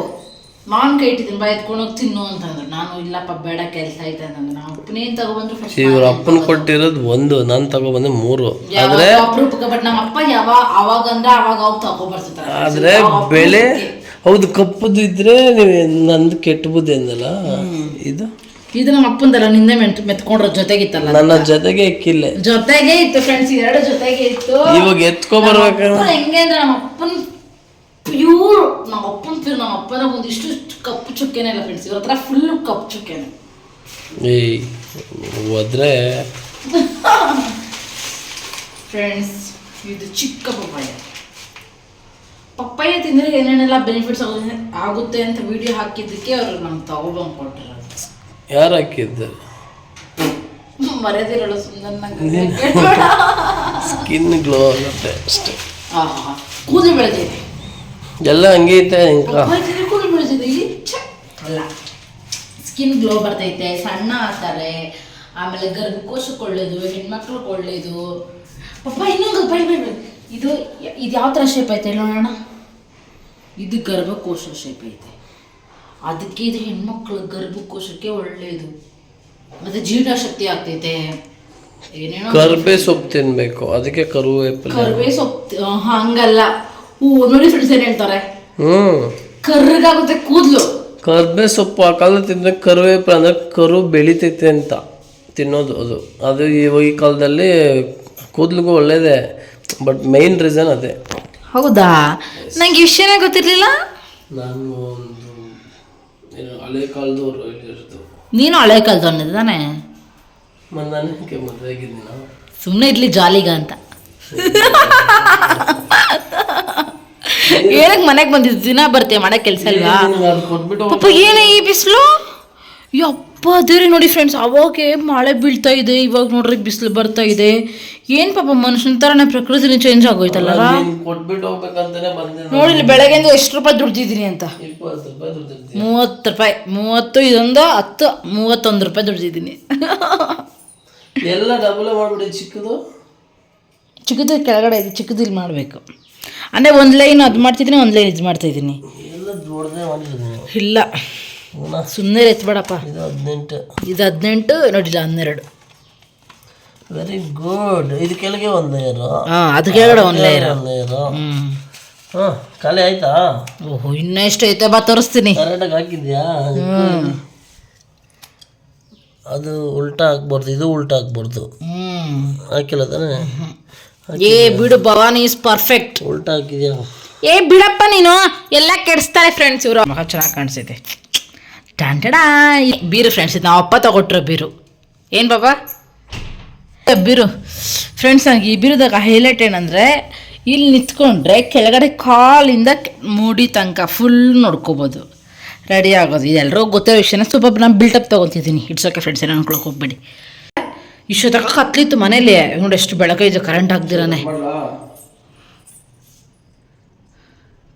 ಮಾವಿನಕಾಯಿ ಇಟ್ಟಿದ್ದೀನಿ ಬಾ ಎತ್ಕೊಂಡು ಹೋಗಿ ತಿನ್ನು ಅಂತಂದ್ರು. ನಾನು ಇಲ್ಲಪ್ಪ ಬೇಡ ಕೆಲಸ ಐತೆ ಅಂತಂದ್ರೆ. ನಮ್ಮ ಅಪ್ಪನೇ ತಗೊಬಂದ್ರು ಫಸ್ಟ್ ಇವ್ರ ಅಪ್ಪನ ಕೊಟ್ಟಿರೋದು ಒಂದು ನಾನು ತಗೊಬಂದೆ ಮೂರು. ಆದ್ರೆ ಅಪರೂಪಕ್ಕೆ ಬಟ್ ನಮ್ಮ ಅಪ್ಪ ಯಾವ ಅವಾಗ ಅಂದ್ರೆ ಅವಾಗ ಅವ್ರು ತಗೊಬರ್ತಿರ್ತಾರೆ ಆದ್ರೆ ಬೆಳೆ ಹೌದು ಕಪ್ಪುದು ಇದ್ರೆ ನೀವು ನಂದು ಕೆಟ್ಟ ಬುದ್ಧಿ ಅಂದಲ್ಲ ಇದು ಇದು ನಮ್ಮ ಅಪ್ಪಂದಲ್ಲ ನಿನ್ನೆ ಮೆಂಟ್ ಮೆತ್ಕೊಂಡ್ರ ಜೊತೆಗಿತ್ತಲ್ಲ ನನ್ನ ಜೊತೆಗೆ ಎಕ್ಕಿಲ್ಲೆ ಜೊತೆಗೆ ಇತ್ತು ಫ್ರೆಂಡ್ಸ್ ಎರಡು ಜೊತೆಗೆ ಇತ್ತು. ಇವಾಗ ಎತ್ಕೊ ಬರ್ಬೇಕ ಹೆಂಗೆ ಅಂದ್ರೆ ನಮ್ಮ ಅಪ್ಪನ ಪ್ಯೂರ್ ನಮ್ಮ ಅಪ್ಪನ ಪ್ಯೂರ್ ನಮ್ಮ ಅಪ್ಪನ ಒಂದಿಷ್ಟು ಕಪ್ಪು ಚುಕ್ಕೆನೇ ಇಲ್ಲ ಫ್ರೆಂಡ್ಸ್ ಇವ್ರ ಹತ್ರ ಫುಲ್ ಕಪ್ಪು ಚುಕ್ಕೆನೆ. ಏಯ್ ಹೋದ್ರೆ? ಫ್ರೆಂಡ್ಸ್ ಇದು ಚಿಕ್ಕ ಪಪ್ಪಾಯ. ಪಪ್ಪಾಯ ತಿಂದರೆ ಏನೇನೆಲ್ಲ ಬೆನಿಫಿಟ್ಸ್ ಆಗುತ್ತೆ ಆಗುತ್ತೆ ಅಂತ ವಿಡಿಯೋ ಹಾಕಿದ್ದಕ್ಕೆ ಅವರು ನಮ್ಗೆ ತಗೊಬಂದು ಕೊಟ್ಟರು ಯಾರು ಹಾಕಿದ್ದು? ಮರ್ಯಾದಿರಲ್ಲ ಸುಂದರ ಸ್ಕಿನ್ ಗ್ಲೋ ಆಗುತ್ತೆ ಅಷ್ಟೇ. ಕೂದಲು ಬೆಳೆದಿದೆ. ಎಲ್ಲ ಹಂಗೆ ಐತೆ ಅಲ್ಲ. ಸ್ಕಿನ್ ಗ್ಲೋ ಬರ್ತೈತೆ ಸಣ್ಣ ಆಗ್ತಾರೆ. ಆಮೇಲೆ ಗರ್ಭಕೋಶಕ್ಕೆ ಒಳ್ಳೇದು ಹೆಣ್ಮಕ್ಳಿಗೆ ಒಳ್ಳೇದು. ಪಪ್ಪ ಇನ್ನೊಂದು ಬೈ ಬೈ ಇದು ಇದು ಯಾವ ಥರ ಶೇಪ್ ಐತೆ ನೋಡೋಣ. ಇದು ಗರ್ಭಕೋಶ ಶೇಪ್ ಐತೆ. ಅದಕ್ಕೆ ಇದು ಹೆಣ್ಮಕ್ಳು ಗರ್ಭಕೋಶಕ್ಕೆ ಒಳ್ಳೇದು. ಮತ್ತೆ ಜೀರ್ಣಶಕ್ತಿ ಆಗ್ತೈತೆ. ಏನೇನೋ ಕರ್ಬೇ ಸೊಪ್ಪು ತಿನ್ಬೇಕು. ಅದಕ್ಕೆ ಕರುವೆ ಕರ್ಬೇ ಸೊಪ್ಪು ಹಂಗಲ್ಲ. ಹೂ ನೋಡಿ ಫ್ರೆಂಡ್ಸ್ ಏನ್ ಹೇಳ್ತಾರೆ. ಹ್ಞೂ ಕರ್ರಗಾಗುತ್ತೆ ಕೂದಲು. ಕರ್ಬೆ ಸೊಪ್ಪು ಹಾಕಲ್ಲ ತಿಂದ್ರೆ ಕರುವೇಪಿಲೆ ಅಂದ್ರೆ ಕರು ಬೆಳಿತೈತೆ ಅಂತ ತಿನ್ನೋದು ಅದು. ಅದು ಇವಾಗ ಈ ಕಾಲದಲ್ಲಿ ಕೂದಲಿಗೂ ಒಳ್ಳೇದೇ ಬಟ್ ಮೈನ್ ರೀಸನ್ ಅದೇ. ಹೌದಾ? ನಂಗೆ ಈ ವಿಷಯನೇ ಗೊತ್ತಿರಲಿಲ್ಲ? ನಾನು ಒಂದು ಏನು ಹಳೆ ಕಾಲದವ್ರು ನೀನು ಹಳೆ ಕಾಲದ ತಾನೆ? ಮದುವೆ ಆಗಿದ್ದೀನ? ಸುಮ್ಮನೆ ಇರ್ಲಿ ಜಾಲಿಗ ಅಂತ. ಏನಕ್ಕೆ ಮನೆಗೆ ಬಂದಿದ್ದು? ದಿನ ಬರ್ತೀಯ ಮಾಡಕ್ಕೆ ಕೆಲಸ ಅಲ್ವಾ? ಪಾಪ ಏನೇ ಈ ಬಿಸಿಲು? ಯಪ್ಪ ದೇವ್ರಿ ನೋಡಿ ಫ್ರೆಂಡ್ಸ್ ಅವಾಗೆ ಮಳೆ ಬೀಳ್ತಾ ಇದೆ ಇವಾಗ ನೋಡ್ರಿ ಬಿಸಿಲು ಬರ್ತಾ ಇದೆ. ಏನ್ ಪಾಪ ಮನುಷ್ಯನ ತರನೇ ಪ್ರಕೃತಿನ ಚೇಂಜ್ ಆಗೋಯ್ತಲ್ಲ. ನೋಡಿ ಇಲ್ಲಿ ಬೆಳಗ್ಗೆಯಿಂದ ಎಷ್ಟು ರೂಪಾಯಿ ದುಡ್ದಿದ್ದೀನಿ ಅಂತ. ಮೂವತ್ತು ರೂಪಾಯಿ ಮೂವತ್ತು ಇದೊಂದು ಹತ್ತು ಮೂವತ್ತೊಂದು ರೂಪಾಯಿ ದುಡ್ದಿದ್ದೀನಿ. ಎಲ್ಲ ಡಬಲ್ ಮಾಡ್ಬಿಡಿ ಚಿಕ್ಕದು. ಚಿಕ್ಕದು ಕೆಳಗಡೆ ಇದೆ ಚಿಕ್ಕದಿಲ್ಲಿ ಮಾಡಬೇಕು. ಅಂದರೆ ಒಂದು ಲೈನ್ ಅದು ಮಾಡ್ತಿದ್ದೀನಿ ಒಂದು ಲೈನ್ ಇದು ಮಾಡ್ತಾಯಿದ್ದೀನಿ ಇಲ್ಲ. ಸುಮ್ಮನೆ ಎತ್ಬೇಡಪ್ಪ. ಇದು ಹದಿನೆಂಟು. ಇದು ಹದಿನೆಂಟು ನೋಡಿಲ್ಲ ಹನ್ನೆರಡು. ವೆರಿ ಗುಡ್ ಇದು ಕೆಳಗೆ ಒಂದು ಲೇಯರು ಹಾಂ ಅದು ಕೆಳಗಡೆ ಒಂದು ಲೇಯರ್ ಒಂದು ಲೇಯರು ಹ್ಞೂ ಹಾಂ ಖಾಲಿ ಆಯ್ತಾ? ಓಹೋ ಇನ್ನೂ ಎಷ್ಟು ಐತೆ ಬಾ ತೋರಿಸ್ತೀನಿ. ಕರೆಕ್ಟಾಗಿ ಹಾಕಿದ್ಯಾ? ಅದು ಉಲ್ಟಾ ಹಾಕ್ಬಾರ್ದು ಇದು ಉಲ್ಟಾ ಹಾಕ್ಬಾರ್ದು ಹ್ಞೂ ಹಾಕಿಲ್ಲ ತಾನೇ? ಏ ಬಿಡು ಭವಾನಿ ಇಸ್ ಪರ್ಫೆಕ್ಟ್ ಉಲ್ಟಾ ಹಾಕಿದ್ಯಾ? ಏ ಬಿಡಪ್ಪ ನೀನು. ಎಲ್ಲ ಕೆಡಿಸ್ತಾರೆ ಫ್ರೆಂಡ್ಸ್ ಇವರು. ಮಗ ಚೆನ್ನಾಗಿ ಕಾಣಿಸಿದೆ ಟಂಟಡಾ ಬೀರು ಫ್ರೆಂಡ್ಸ್ ಇದು ನಾವು ಅಪ್ಪ ತಗೊಟ್ರು ಬೀರು. ಏನು ಬಾಬಾ? ಬೀರು. ಫ್ರೆಂಡ್ಸ್ ನನಗೆ ಈ ಬೀರುದಾಗ ಹೈಲೈಟ್ ಏನಂದರೆ ಇಲ್ಲಿ ನಿಂತ್ಕೊಂಡ್ರೆ ಕೆಳಗಡೆ ಕಾಲಿಂದ ಕೆ- ಮೂಡಿ ತನಕ ಫುಲ್ ನೋಡ್ಕೋಬೋದು. ರೆಡಿ ಆಗೋದು. ಇದೆಲ್ಲರೂ ಗೊತ್ತಿರೋ ವಿಷಯನ ಸ್ವಲ್ಪ ನಾನು ಬಿಲ್ಟಪ್ ತೊಗೊತಿದ್ದೀನಿ. ಇಟ್ಸ್ ಓಕೆ ಫ್ರೆಂಡ್ಸ್ ಏನು ಅನ್ಕೊಳಕ್ಕೆ ಹೋಗ್ಬೇಡಿ. ಇಷ್ಟೊತ್ತಕ ಕತ್ಲಿತ್ತು ಮನೇಲಿ ನೋಡಿ ಎಷ್ಟು ಬೆಳಕೈದು ಕರೆಂಟ್ ಹಾಕ್ದಿರಾನೆ.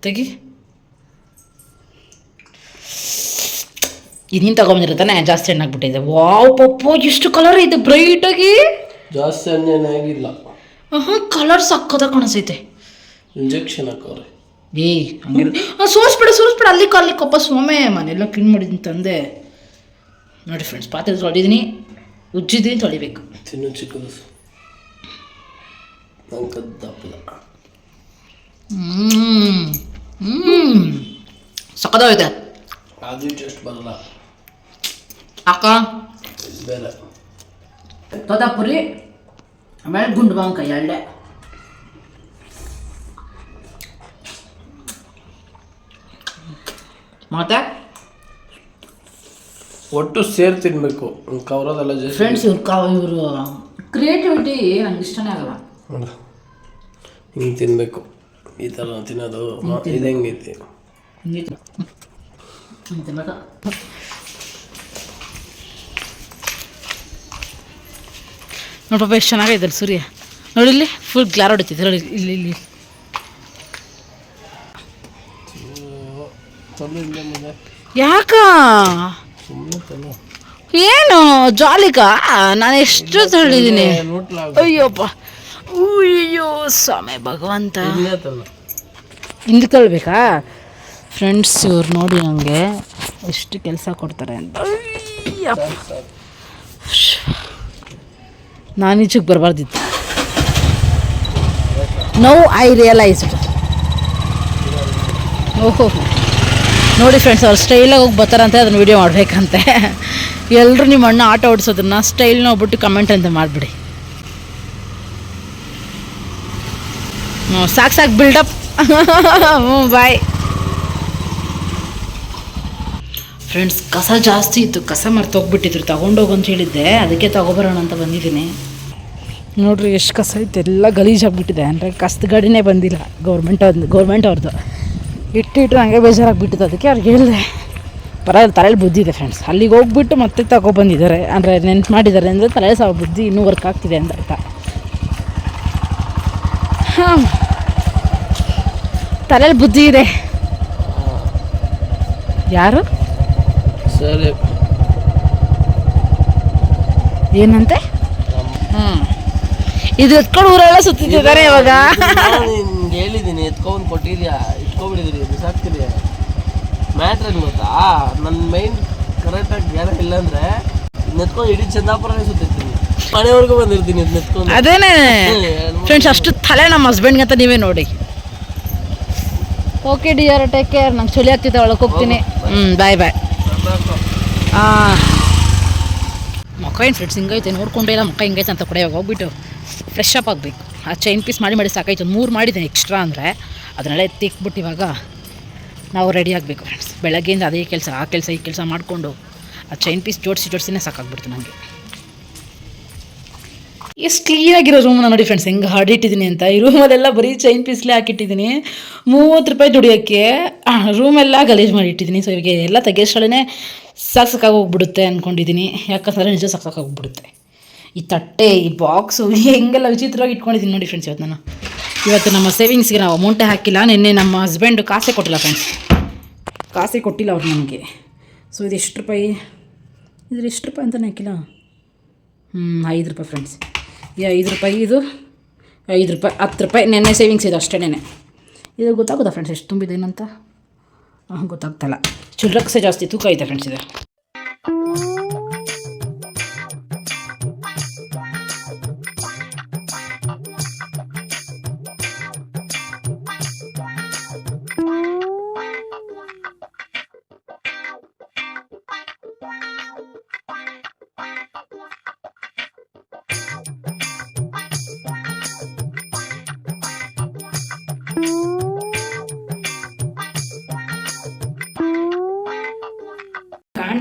ತೆಗಿ. ಇದೀನ್ ತಗೊಂಬಂದಿರ್ತಾನೆ ಜಾಸ್ತಿ ಹಣ್ಣಾಗ್ಬಿಟ್ಟಿದೆ ವಾವ್ ಪಪ್ಪು ಎಷ್ಟು ಕಲರ್ ಇದೆ ಬ್ರೈಟ್ ಆಗಿ. ಜಾಸ್ತಿ ಹಣ್ಣೇನು ಆಗಿಲ್ಲ ಕಲರ್ ಸಕ್ಕದ ಕಾಣಿಸೈತೆ ಇಂಜೆಕ್ಷನ್ ಹಾಕೋರೆ. ಏ ಹಂಗಿರ ಸೋಸ್ಬಿಡ ಸೋಸ್ಬಿಡ. ಅಲ್ಲಿ ಕಾಲಿ ಕಪ್ಪ ಸೋಮೆ ಮನೆಲ್ಲ ಕ್ಲೀನ್ ಮಾಡಿದ್ದೀನಿ ತಂದೆ. ನೋಡಿ ಫ್ರೆಂಡ್ಸ್ ಪಾತ್ರೆ ತೊಳೆದಿದ್ದೀನಿ. ಉಜ್ಜಿದ್ದೀನಿ ತೊಳಿಬೇಕು ತಿನ್ನು ಚಿಕ್ಕದು ನಂಗೆ ದಪ್ಪದ ಹ್ಮ್ ಹ್ಮ್ ಸಕ್ಕದಾಗೈತೆ ಅದು ಟೇಸ್ಟ್ ಬರಲ್ಲ ಅಕ್ಕ ಇದು ಬೇರೆ ತೋತಾಪುರಿ ಆಮೇಲೆ ಗುಂಡು ಬಾಂಕ ಎರಡೇ ಮತ್ತೆ ಒಟ್ಟು ಸೇರಿ ತಿನ್ಬೇಕು. ಕವರದೆಲ್ಲ ಜಾಸ್ತಿ ಫ್ರೆಂಡ್ಸ್ ಇವ್ರು ಕಾವ ಇವರು ಕ್ರಿಯೇಟಿವಿಟಿ ನಂಗೆ ಇಷ್ಟನೇ ಆಗಲ್ಲ. ನೋಡು ಹಿಂಗೆ ತಿನ್ನಬೇಕು ಈ ಥರ ತಿನ್ನೋದು ಇದು ಹೆಂಗೈತಿ? ಹಿಂಗೆ ಹಿಂಗೆ ತಿನ್ಬೇಕಾ. ನೋಡಿ ಪಾಪ ಎಷ್ಟು ಚೆನ್ನಾಗೈತೆ ಸೂರ್ಯ. ನೋಡಿ ಇಲ್ಲಿ ಫುಲ್ ಗ್ಲಾರ್ ಹೊಡಿತೈತೆ ನೋಡಿ ಇಲ್ಲಿ ಇಲ್ಲಿ ಯಾಕ? ಏನು ಜಾಲಿಕ ನಾನು ಎಷ್ಟು ತಳ್ಳಿದ್ದೀನಿ ಅಯ್ಯೋಪ್ಪ. ಅಯ್ಯೋ ಸ್ವಾಮಿ ಭಗವಂತ. ಹಿಂದೆ ತಳ್ಬೇಕಾ ಫ್ರೆಂಡ್ಸ್ ಇವ್ರು ನೋಡಿ ನನಗೆ ಎಷ್ಟು ಕೆಲಸ ಕೊಡ್ತಾರೆ ಅಂತ. ಅಯ್ಯಪ್ಪ. ನಾನು ಈಚೆಗೆ ಬರಬಾರ್ದಿತ್ತು. ನೋ ಐ ರಿಯಲೈಸ್ಡ್ ಓಹೋ. ನೋಡಿ ಫ್ರೆಂಡ್ಸ್ ಅವ್ರು ಸ್ಟೈಲಾಗಿ ಹೋಗಿ ಬರ್ತಾರಂತೆ ಅದನ್ನು ವೀಡಿಯೋ ಮಾಡಬೇಕಂತೆ. ಎಲ್ಲರೂ ನಿಮ್ಮ ಅಣ್ಣ ಆಟ ಓಡಿಸೋದನ್ನ ಸ್ಟೈಲ್ನ ಹೋಗ್ಬಿಟ್ಟು ಕಮೆಂಟ್ ಅಂತ ಮಾಡಿಬಿಡಿ. ಹ್ಞೂ ಸಾಕು ಸಾಕು ಬಿಲ್ಡಪ್ ಹ್ಞೂ ಬಾಯ್ ಫ್ರೆಂಡ್ಸ್ ಕಸ ಜಾಸ್ತಿ ಇತ್ತು ಕಸ ಮರ್ತೋಗ್ಬಿಟ್ಟಿದ್ರು ತೊಗೊಂಡೋಗು ಅಂತ ಹೇಳಿದ್ದೆ ಅದಕ್ಕೆ ತೊಗೊಬರೋಣ ಅಂತ ಬಂದಿದ್ದೀನಿ. ನೋಡ್ರಿ ಎಷ್ಟು ಕಸ ಇತ್ತು ಎಲ್ಲ ಗಲೀಜಾಗ್ಬಿಟ್ಟಿದೆ ಅಂದರೆ ಕಸದ ಗಾಡಿನೇ ಬಂದಿಲ್ಲ ಗೌರ್ಮೆಂಟ್ ಅವ್ರದ್ದು ಗೌರ್ಮೆಂಟ್ ಅವ್ರದ್ದು ಇಟ್ಟು ಇಟ್ಟು ಹಂಗೆ ಬೇಜಾರಾಗ್ಬಿಟ್ಟಿತ್ತು ಅದಕ್ಕೆ ಅವ್ರಿಗೆ ಹೇಳಿದೆ ಪರವಾಗಿಲ್ಲ ತಲೆಯಲ್ಲಿ ಬುದ್ಧಿ ಇದೆ ಫ್ರೆಂಡ್ಸ್ ಅಲ್ಲಿಗೆ ಹೋಗ್ಬಿಟ್ಟು ಮತ್ತೆ ತಗೊಬಂದಿದ್ದಾರೆ. ಅಂದರೆ ನೆನ್ಪು ಮಾಡಿದ್ದಾರೆ ಅಂದರೆ ತಲೆ ಸಾವಿರ ಬುದ್ಧಿ ಇನ್ನೂ ವರ್ಕ್ ಆಗ್ತಿದೆ ಅಂತ ಅರ್ಥ ಹಾಂ. ತಲೆಯಲ್ಲಿ ಬುದ್ಧಿ ಇದೆ. ಯಾರು? ಸರಿ. ಏನಂತೆ? ಹ್ಞೂ ಇದು ಎತ್ಕೊಂಡು ಊರೆಲ್ಲ ಸುತ್ತಿದ್ದಾರೆ ಇವಾಗ. ಹೇಳಿದ್ದೀನಿ ಎತ್ಕೊಂಡು ಕೊಟ್ಟಿದ್ಯಾ? ಇಟ್ಕೊಂಡ್ಬಿಟ್ಟಿದ್ರಿ ಬಿಸಾಕ್ತೀರಿ ಮ್ಯಾಟ್ರ್ ಏನು ಗೊತ್ತಾ? ನನ್ನ ಮೈಂಡ್ ಕರೆಕ್ಟಾಗಿ ಜ್ಞಾನ ಇಲ್ಲ ಅಂದರೆ ನೆತ್ಕೊಂಡು ಇಡೀ ಚಂದಾಪುರನೇ ಸುತ್ತಿರ್ತೀನಿ. ಮನೆವರೆಗೂ ಬಂದಿರ್ತೀನಿ ಇದು ನೆತ್ಕೊಂಡು. ಅದೇನೇ? ಫ್ರೆಂಡ್ಸ್ ಅಷ್ಟು ತಲೆ ನಮ್ಮ ಹಸ್ಬೆಂಡ್ಗೆ ಅಂತ ನೀವೇ ನೋಡಿ. ಓಕೆ ಡಿಯರ್ ಟೇಕ್ ಕೇರ್ ನಂಗೆ ಚಳಿ ಆಗ್ತಿದೆ ಒಳಗೆ ಹೋಗ್ತೀನಿ. ಹ್ಞೂ ಬಾಯ್ ಬಾಯ್ ಮುಖ ಏನು ಫ್ರೆಂಡ್ಸ್ ಹಿಂಗೈತೆ? ನೋಡ್ಕೊಂಡೇ ಇಲ್ಲ ಮುಖ ಹಿಂಗೈತೆ ಅಂತ ಕೂಡ ಇವಾಗ ಹೋಗ್ಬಿಟ್ಟು ಫ್ರೆಶ್ ಅಪ್ ಆಗಬೇಕು. ಆ ಚೈನ್ ಪೀಸ್ ಮಾಡಿ ಮಾಡಿ ಸಾಕಾಯ್ತು. ಮೂರು ಮಾಡಿದೆ ಎಕ್ಸ್ಟ್ರಾ ಅಂದರೆ. ಅದನ್ನೆಲ್ಲ ಎತ್ತಿಕ್ಬಿಟ್ಟು ಇವಾಗ ನಾವು ರೆಡಿ ಆಗಬೇಕು ಫ್ರೆಂಡ್ಸ್ ಬೆಳಗ್ಗೆಯಿಂದ ಅದೇ ಕೆಲಸ, ಆ ಕೆಲಸ, ಈ ಕೆಲಸ ಮಾಡಿಕೊಂಡು ಆ ಚೈನ್ ಪೀಸ್ ಜೋಡಿಸಿ, ಜೋಡಿಸಿನೇ ಸಾಕಾಗ್ಬಿಡ್ತು ನನಗೆ ಎಷ್ಟು ಕ್ಲೀನಾಗಿರೋ ರೂಮ್ನ ನೋಡಿ ಫ್ರೆಂಡ್ಸ್ ಹೆಂಗೆ ಹಾಡಿಟ್ಟಿದ್ದೀನಿ ಅಂತ. ಈ ರೂಮಲ್ಲೆಲ್ಲ ಬರೀ ಚೈನ್ ಪೀಸ್ಲೇ ಹಾಕಿಟ್ಟಿದ್ದೀನಿ ಮೂವತ್ತು ರೂಪಾಯಿ ದುಡಿಯೋಕ್ಕೆ ರೂಮೆಲ್ಲ ಗಲೀಜು ಮಾಡಿ ಇಟ್ಟಿದ್ದೀನಿ ಸೊ ಇವಾಗ ಎಲ್ಲ ತೆಗೆಯೋಷ್ಟರಲ್ಲೇ ಸಾಕು ಸಾಕಾಗಿ ಹೋಗ್ಬಿಡುತ್ತೆ ಅಂದ್ಕೊಂಡಿದ್ದೀನಿ ಯಾಕಂದ್ರೆ ನಿಜ ಸಾಕು ಸಾಕಾಗೋಗ್ಬಿಡುತ್ತೆ ಈ ತಟ್ಟೆ, ಈ ಬಾಕ್ಸು ಹೆಂಗೆಲ್ಲ ವಿಚಿತ್ರವಾಗಿ ಇಟ್ಕೊಂಡಿದ್ದೀನಿ ನೋಡಿ ಫ್ರೆಂಡ್ಸ್ ಇವತ್ತು ನಾನು. ಇವತ್ತು ನಮ್ಮ ಸೇವಿಂಗ್ಸ್ಗೆ ನಾವು ಅಮೌಂಟೇ ಹಾಕಿಲ್ಲ, ನಿನ್ನೆ ನಮ್ಮ ಹಸ್ಬೆಂಡು ಕಾಸೆ ಕೊಟ್ಟಿಲ್ಲ ಫ್ರೆಂಡ್ಸ್ ಕಾಸೆ ಕೊಟ್ಟಿಲ್ಲ ಅವ್ರು ನಮಗೆ. ಸೊ ಇದು ಎಷ್ಟು ರೂಪಾಯಿ? ಇದ್ರ ಎಷ್ಟು ರೂಪಾಯಿ ಅಂತಲೇ ಹಾಕಿಲ್ಲ? ಹ್ಞೂ ಐದು ರೂಪಾಯಿ ಫ್ರೆಂಡ್ಸ್ ಈ ಐದು ರೂಪಾಯಿ, ಇದು ಐದು ರೂಪಾಯಿ, ಹತ್ತು ರೂಪಾಯಿ ನೆನ್ನೆ ಸೇವಿಂಗ್ಸ್ ಇದು ಅಷ್ಟೇ ನೆನೆ ಇದು ಗೊತ್ತಾಗೋದಾ ಫ್ರೆಂಡ್ಸ್ ಎಷ್ಟು ತುಂಬಿದೆ ಏನಂತ? ಹಾಂ ಗೊತ್ತಾಗ್ತಲ್ಲ ಚಿಲ್ಡ್ರಕ್ಸೇ ಜಾಸ್ತಿ, ತೂಕ ಐತೆ ಫ್ರೆಂಡ್ಸ್ ಇದೆ.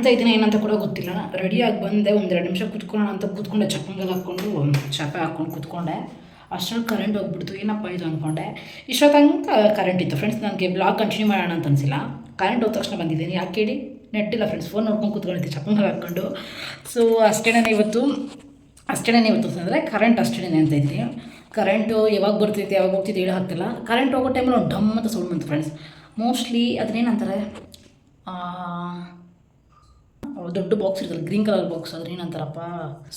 ಕಾಣ್ತಾ ಇದ್ದೀನಿ, ಏನಂತ ಕೂಡ ಗೊತ್ತಿಲ್ಲ. ರೆಡಿಯಾಗಿ ಬಂದೆ ಒಂದೆರಡು ನಿಮಿಷ ಕುತ್ಕೊಳ್ಳೋಣ ಅಂತ ಕೂತ್ಕೊಂಡೆ ಚಪ್ಪಂಗಲ್ ಹಾಕ್ಕೊಂಡು ಚಪ್ಪೆ ಹಾಕ್ಕೊಂಡು ಕೂತ್ಕೊಂಡೆ. ಅಷ್ಟರಲ್ಲಿ ಕರೆಂಟ್ ಹೋಗ್ಬಿಡ್ತು. ಏನಪ್ಪ ಇದು ಅಂದ್ಕೊಂಡೆ ಇಷ್ಟೋ ತನಕ ಕರೆಂಟ್ ಇತ್ತು. ಫ್ರೆಂಡ್ಸ್ ನನಗೆ ಬ್ಲಾಗ್ ಕಂಟಿನ್ಯೂ ಮಾಡೋಣ ಅಂತ ಅನಿಸಿಲ್ಲ. ಕರೆಂಟ್ ಹೋದ ತಕ್ಷಣ ಬಂದಿದ್ದೀನಿ. ಯಾಕೆ ಹೇಳಿ? ನೆಟ್ಟಿಲ್ಲ ಫ್ರೆಂಡ್ಸ್ ಫೋನ್ ನೋಡ್ಕೊಂಡು ಕೂತ್ಕೊಂಡಿದ್ದೆ ಚಪ್ಪಂಗಲ್ ಹಾಕ್ಕೊಂಡು. ಸೊ ಅಷ್ಟೇ ಇವತ್ತು? ಅಷ್ಟೇ ಇವತ್ತು ಅಂದರೆ ಕರೆಂಟ್ ಅಷ್ಟೇ ಅಂತ ಇದ್ದೀನಿ ಕರೆಂಟು ಯಾವಾಗ ಬರ್ತೈತೆ, ಯಾವಾಗ ಹೋಗ್ತಿದೆ ಹೇಳಿ ಹಾಕ್ತಿಲ್ಲ. ಕರೆಂಟ್ ಹೋಗೋ ಟೈಮಲ್ಲಿ ಒಂದು ಡಮ್ ಅಂತ ಸೌಂಡ್ ಬಂತು ಫ್ರೆಂಡ್ಸ್ ಮೋಸ್ಟ್ಲಿ ಅದನ್ನೇನಂತಾರೆ? ದೊಡ್ಡ ಬಾಕ್ಸ್ ಇರ್ತಲ್ಲ ಗ್ರೀನ್ ಕಲರ್ ಬಾಕ್ಸ್ ಅದ್ರ ಏನಂತಾರಪ್ಪ?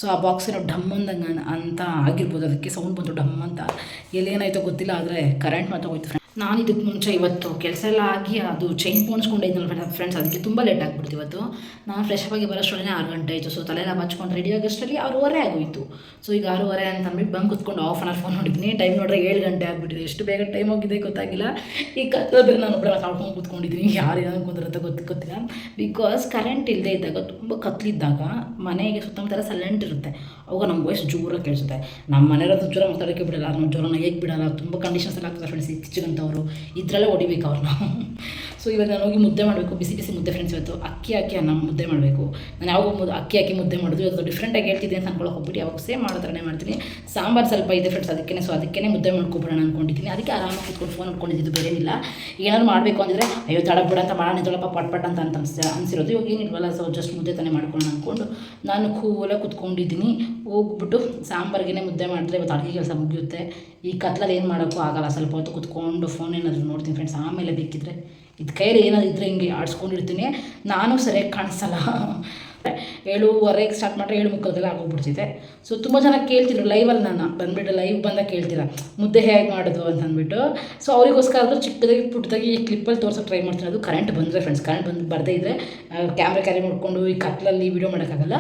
ಸೊ ಆ ಬಾಕ್ಸ್ ಏನೋ ಡಮ್ ಅಂದಂಗೆ ಅಂತ ಆಗಿರ್ಬೋದು. ಅದಕ್ಕೆ ಸೌಂಡ್ ಬಂತು ಡಮ್ ಅಂತ. ಎಲ್ಲೇನಾಯ್ತೋ ಗೊತ್ತಿಲ್ಲ, ಆದರೆ ಕರೆಂಟ್ ಮಾತ್ರ ಹೋಯ್ತು ನಾನು ಇದಕ್ಕೆ ಮುಂಚೆ ಇವತ್ತು ಕೆಲಸ ಎಲ್ಲ ಆಗಿ ಅದು ಚೈನ್ ಪೋಣಿಸ್ಕೊಂಡಿದ್ದಲ್ಲ ಫ್ರೆಂಡ್ಸ್ ಅದಕ್ಕೆ ತುಂಬ ಲೇಟ್ ಆಗಿಬಿಡ್ತು ಇವತ್ತು. ನಾನು ಫ್ರೆಶ್ ಆಗಿ ಬರೋಷ್ಟೊಳಗೆ ಆರು ಗಂಟೆ ಆಯಿತು. ಸೊ ತಲೆಲ್ಲ ಹಚ್ಕೊಂಡು ರೆಡಿ ಆಗೋಷ್ಟರಲ್ಲಿ ಆರೂವರೆ ಆಗೋಯಿತು. ಸೊ ಈಗ ಆರೂವರೆ ಅಂತ ಅಂದ್ಬಿಟ್ಟು ಬಂದು ಕುತ್ಕೊಂಡು ಆಫ್ ಆನ್ ಅವರ್ ಫೋನ್ ನೋಡಿದ್ದೀನಿ ಟೈಮ್ ನೋಡ್ರೆ ಏಳು ಗಂಟೆ ಆಗಿಬಿಟ್ಟಿದೆ. ಎಷ್ಟು ಬೇಗ ಟೈಮ್ ಹೋಗಿದೆ ಗೊತ್ತಾಗಿಲ್ಲ. ಈ ಕತ್ತೋದ್ರೆ ನಾನು ಒಬ್ಬರ ಮಾತಾಡ್ಕೊಂಡು ಕೂತ್ಕೊಂಡಿದ್ದೀನಿ. ಯಾರು ಏನೋ ಕುಂದಿರುತ್ತೆ ಗೊತ್ತು ಗೊತ್ತಿಲ್ಲ. ಬಿಕಾಸ್ ಕರೆಂಟ್ ಇಲ್ಲದೆ ಇದ್ದಾಗ, ತುಂಬ ಕತ್ಲಿದ್ದಾಗ ಮನೆಗೆ ಸುತ್ತಮುತ್ತ ಸೈಲೆಂಟ್ ಇರುತ್ತೆ. ಅವಾಗ ನಮ್ಮ ವಾಯ್ಸ್ ಜೋರಾಗಿ ಕೇಳಿಸುತ್ತೆ. ನಮ್ಮ ಮನೆಯವ್ರದ್ದು ಜೋರ ಮಾತಾಡೋಕ್ಕೆ ಬಿಡಲ್ಲ. ನಮ್ಮ ಜ್ವರನ ಹೇಗೆ ಬಿಡಲ್ಲ. ತುಂಬ ಕಂಡೀಷನ್ಸ್ ಎಲ್ಲ ಆಗ್ತದೆ ಫ್ರೆಂಡ್ಸ್ ಇತ್ತೀಚೆಗಂತವರು ಇದರಲ್ಲೇ ಹೊಡಿಬೇಕು ಅವ್ರನ್ನ. ಸೊ ಇವಾಗ ನಾನು ಹೋಗಿ ಮುದ್ದೆ ಮಾಡಬೇಕು, ಬಿಸಿ ಬಿಸಿ ಮುದ್ದೆ ಫ್ರೆಂಡ್ಸ್ ಇವತ್ತು. ಅಕ್ಕಿ ಹಾಕಿ ಅನ್ನ ಮುದ್ದೆ ಮಾಡಬೇಕು. ನಾನು ಯಾವಾಗ ಅಕ್ಕಿ ಅಕ್ಕಿ ಹಾಕಿ ಮುದ್ದೆ ಮಾಡೋದು ಇವತ್ತು ಡಿಫ್ರೆಂಟಾಗಿ ಹೇಳ್ತಿದ್ದೆ ಅಂತ ಅನ್ಕೊಳ್ಳೋಕೆ ಹೋಗ್ಬಿಟ್ಟು ಯಾವಾಗ ಸೇಮ್ ಮಾಡೋ ಥರನೇ ಮಾಡ್ತೀನಿ. ಸಾಂಬಾರು ಸ್ವಲ್ಪ ಇದೆ ಫ್ರೆಂಡ್ಸ್ ಅದಕ್ಕೆ ಸೊ ಅದಕ್ಕೆ ಮುದ್ದೆ ಮಾಡ್ಕೊಬಿಡೋಣ ಅಂದ್ಕೊಂಡಿದ್ದೀನಿ ಅದಕ್ಕೆ ಆರಾಮಾಗಿ ಕೂತ್ಕೊಂಡು ಫೋನ್ ಮಾಡ್ಕೊಂಡಿದ್ದು ಬೇರೇನಿಲ್ಲ ಏನಾದ್ರು ಮಾಡಬೇಕು ಅಂದರೆ, ಅಯ್ಯೋ ತಡಬಿಡ ಅಂತ ಮಾಡೋಣ ಇದೊಳಪ್ಪ ಪಟ್ ಪಟ್ ಅಂತ ಅಂತ ಅನ್ಸ್, ಅನ್ಸಿರೋದು. ಇವಾಗ ಏನಿಲ್ವಲ್ಲ ಸೊ ಜಸ್ಟ್ ಮುದ್ದೆ ತಾನೇ ಮಾಡ್ಕೊಳ್ಳೋಣ ಅಂದ್ಕೊಂಡು ನಾನು ಕೂಲ ಕುತ್ಕೊಂಡಿದ್ದೀನಿ. ಹೋಗ್ಬಿಟ್ಟು ಸಾಂಬಾರ್ಗೆ ಮುದ್ದೆ ಮಾಡಿದ್ರೆ ಇವತ್ತು ಅಡುಗೆ ಕೆಲಸ ಮುಗಿಯುತ್ತೆ. ಈ ಕತ್ಲಲ್ಲಿ ಏನು ಮಾಡೋಕ್ಕೂ ಆಗಲ್ಲ. ಸ್ವಲ್ಪ ಹೊತ್ತು ಕುತ್ಕೊಂಡು ಫೋನ್ ಏನಾದರೂ ನೋಡ್ತೀನಿ ಫ್ರೆಂಡ್ಸ್ ಆಮೇಲೆ ಬೇಕಿದ್ರೆ. ಇದು ಕೈಯಲ್ಲಿ ಏನಾದರೂ ಇದ್ದರೆ ಹಿಂಗೆ ಆಡಿಸ್ಕೊಂಡಿರ್ತೀನಿ. ನಾನು ಸರಿಯಾಗಿ ಕಾಣಿಸಲ್ಲ. ಏಳುವರೆಗೆ ಸ್ಟಾರ್ಟ್ ಮಾಡಿದ್ರೆ ಏಳು ಮುಕ್ಕಲ್ದೆಲ್ಲ ಆಗೋಗ್ಬಿಡ್ತಿದೆ. ಸೊ ತುಂಬ ಜನ ಕೇಳ್ತಿದ್ರು ಲೈವಲ್ಲಿ ನಾನು. ಬಂದುಬಿಟ್ಟು ಲೈವ್ ಬಂದಾಗ ಕೇಳ್ತೀರ ಮುದ್ದೆ ಹೇಗೆ ಮಾಡೋದು ಅಂತ ಅಂದ್ಬಿಟ್ಟು. ಸೊ ಅವರಿಗೋಸ್ಕರ ಆದರೂ ಚಿಕ್ಕದಾಗಿ ಪುಟ್ಟದಾಗಿ ಈ ಕ್ಲಿಪ್ಪಲ್ಲಿ ತೋರ್ಸೋಕೆ ಟ್ರೈ ಮಾಡ್ತೀನಿ. ಅದು ಕರೆಂಟ್ ಬಂದರೆ ಫ್ರೆಂಡ್ಸ್ ಕರೆಂಟ್ ಬಂದು ಬರದೇ ಇದ್ದರೆ ಕ್ಯಾಮ್ರಾ ಕ್ಯಾರಿ ಮಾಡಿಕೊಂಡು ಈ ಕತ್ಲಲ್ಲಿ ವೀಡಿಯೋ ಮಾಡೋಕ್ಕಾಗಲ್ಲ.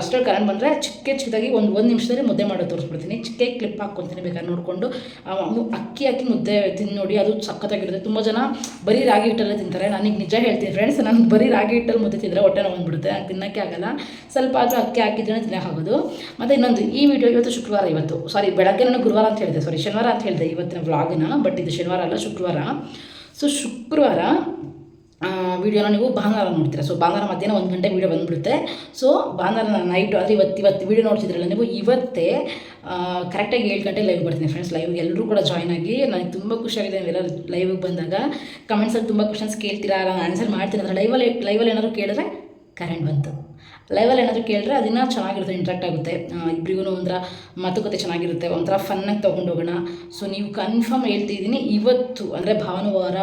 ಅಷ್ಟರಲ್ಲಿ ಕರೆಂಟ್ ಬಂದರೆ ಚಿಕ್ಕ ಚಿಕ್ಕದಾಗಿ ಒಂದು ಒಂದು ನಿಮಿಷದಲ್ಲಿ ಮುದ್ದೆ ಮಾಡೋದು ತೋರಿಸ್ಬಿಡ್ತೀನಿ. ಚಿಕ್ಕ ಕ್ಲಿಪ್ ಹಾಕ್ಕೊತೀನಿ ಬೇಕಾದ್ರೆ ನೋಡಿಕೊಂಡು. ಅಕ್ಕಿ ಹಾಕಿ ಮುದ್ದೆ ತಿಂದು ನೋಡಿ, ಅದು ಸಖತ್ತಾಗಿರುತ್ತೆ. ತುಂಬ ಜನ ಬರೀ ರಾಗಿ ಹಿಟ್ಟಲ್ಲೇ ತಿಂತಾರೆ. ನನಗೆ ನಿಜ ಹೇಳ್ತೀನಿ ಫ್ರೆಂಡ್ಸ್ ನಾನು ಬರೀ ರಾಗಿ ಹಿಟ್ಟಲ್ಲಿ ಮುದ್ದೆ ತಿಂದರೆ ಹೊಟ್ಟೆ ನೋವು ಬಂದ್ಬಿಡುತ್ತೆ. ನಾನು ತಿನ್ನೋಕ್ಕೆ ಆಗಲ್ಲ ಸ್ವಲ್ಪ ಆದರೂ ಅಕ್ಕಿ ಹಾಕಿದ್ರೆ ತಿನ್ನೋಕ್ಕಾಗೋದು ಮತ್ತು ಇನ್ನೊಂದು, ಈ ವಿಡಿಯೋ ಇವತ್ತು ಶುಕ್ರವಾರ ಇವತ್ತು. ಸಾರಿ ಬೆಳಗ್ಗೆ ನಾನು ಗುರುವಾರ ಅಂತ ಹೇಳಿದೆ. ಸಾರಿ ಶನಿವಾರ ಅಂತ ಹೇಳಿದೆ ಇವತ್ತಿನ ವ್ಲಾಗನ್ನ ಬಟ್ ಇದು ಶನಿವಾರ ಅಲ್ಲ, ಶುಕ್ರವಾರ. ಸೊ ಶುಕ್ರವಾರ ವೀಡಿಯೋನ ನೀವು ಭಾನುವಾರ ನೋಡ್ತೀರಾ. ಸೊ ಭಾನುವಾರ ಮಧ್ಯಾಹ್ನ ಒಂದು ಗಂಟೆ ವೀಡಿಯೋ ಬಂದುಬಿಡುತ್ತೆ. ಸೊ ಭಾನುವಾರ ನೈಟು ಅಂದರೆ ಇವತ್ತು ಇವತ್ತು ವೀಡಿಯೋ ನೋಡ್ತಿದ್ರಲ್ಲ ನೀವು, ಇವತ್ತೇ ಕರೆಕ್ಟಾಗಿ ಏಳು ಗಂಟೆ ಲೈವ್ ಬರ್ತೀನಿ ಫ್ರೆಂಡ್ಸ್ ಲೈವ್ ಎಲ್ಲರೂ ಕೂಡ ಜಾಯ್ನ್ ಆಗಿ, ನನಗೆ ತುಂಬ ಖುಷಿಯಾಗಿದೆ ನೀವೆಲ್ಲ ಲೈವಿಗೆ ಬಂದಾಗ. ಕಮೆಂಟ್ಸಲ್ಲಿ ತುಂಬ ಕ್ವಶನ್ಸ್ ಕೇಳ್ತೀರಾ, ನಾನು ಆನ್ಸರ್ ಮಾಡ್ತೀನಿ. ಅಂದರೆ ಲೈವಲ್ಲಿ ಲೈವಲ್ಲಿ ಏನಾದರೂ ಕೇಳಿದ್ರೆ ಕರೆಂಟ್ ಬಂತು. ಲೈವಲ್ಲಿ ಏನಾದರೂ ಕೇಳಿದ್ರೆ ಅದನ್ನ ಚೆನ್ನಾಗಿರುತ್ತೆ ಇಂಟ್ರಾಕ್ಟ್ ಆಗುತ್ತೆ. ಇಬ್ಬರಿಗೂ ಒಂಥರ ಮಾತುಕತೆ ಚೆನ್ನಾಗಿರುತ್ತೆ, ಒಂಥರ ಫನ್ನಾಗಿ ತೊಗೊಂಡು ಹೋಗೋಣ. ಸೊ ನೀವು ಕನ್ಫರ್ಮ್ ಹೇಳ್ತಿದ್ದೀನಿ ಇವತ್ತು ಅಂದರೆ ಭಾನುವಾರ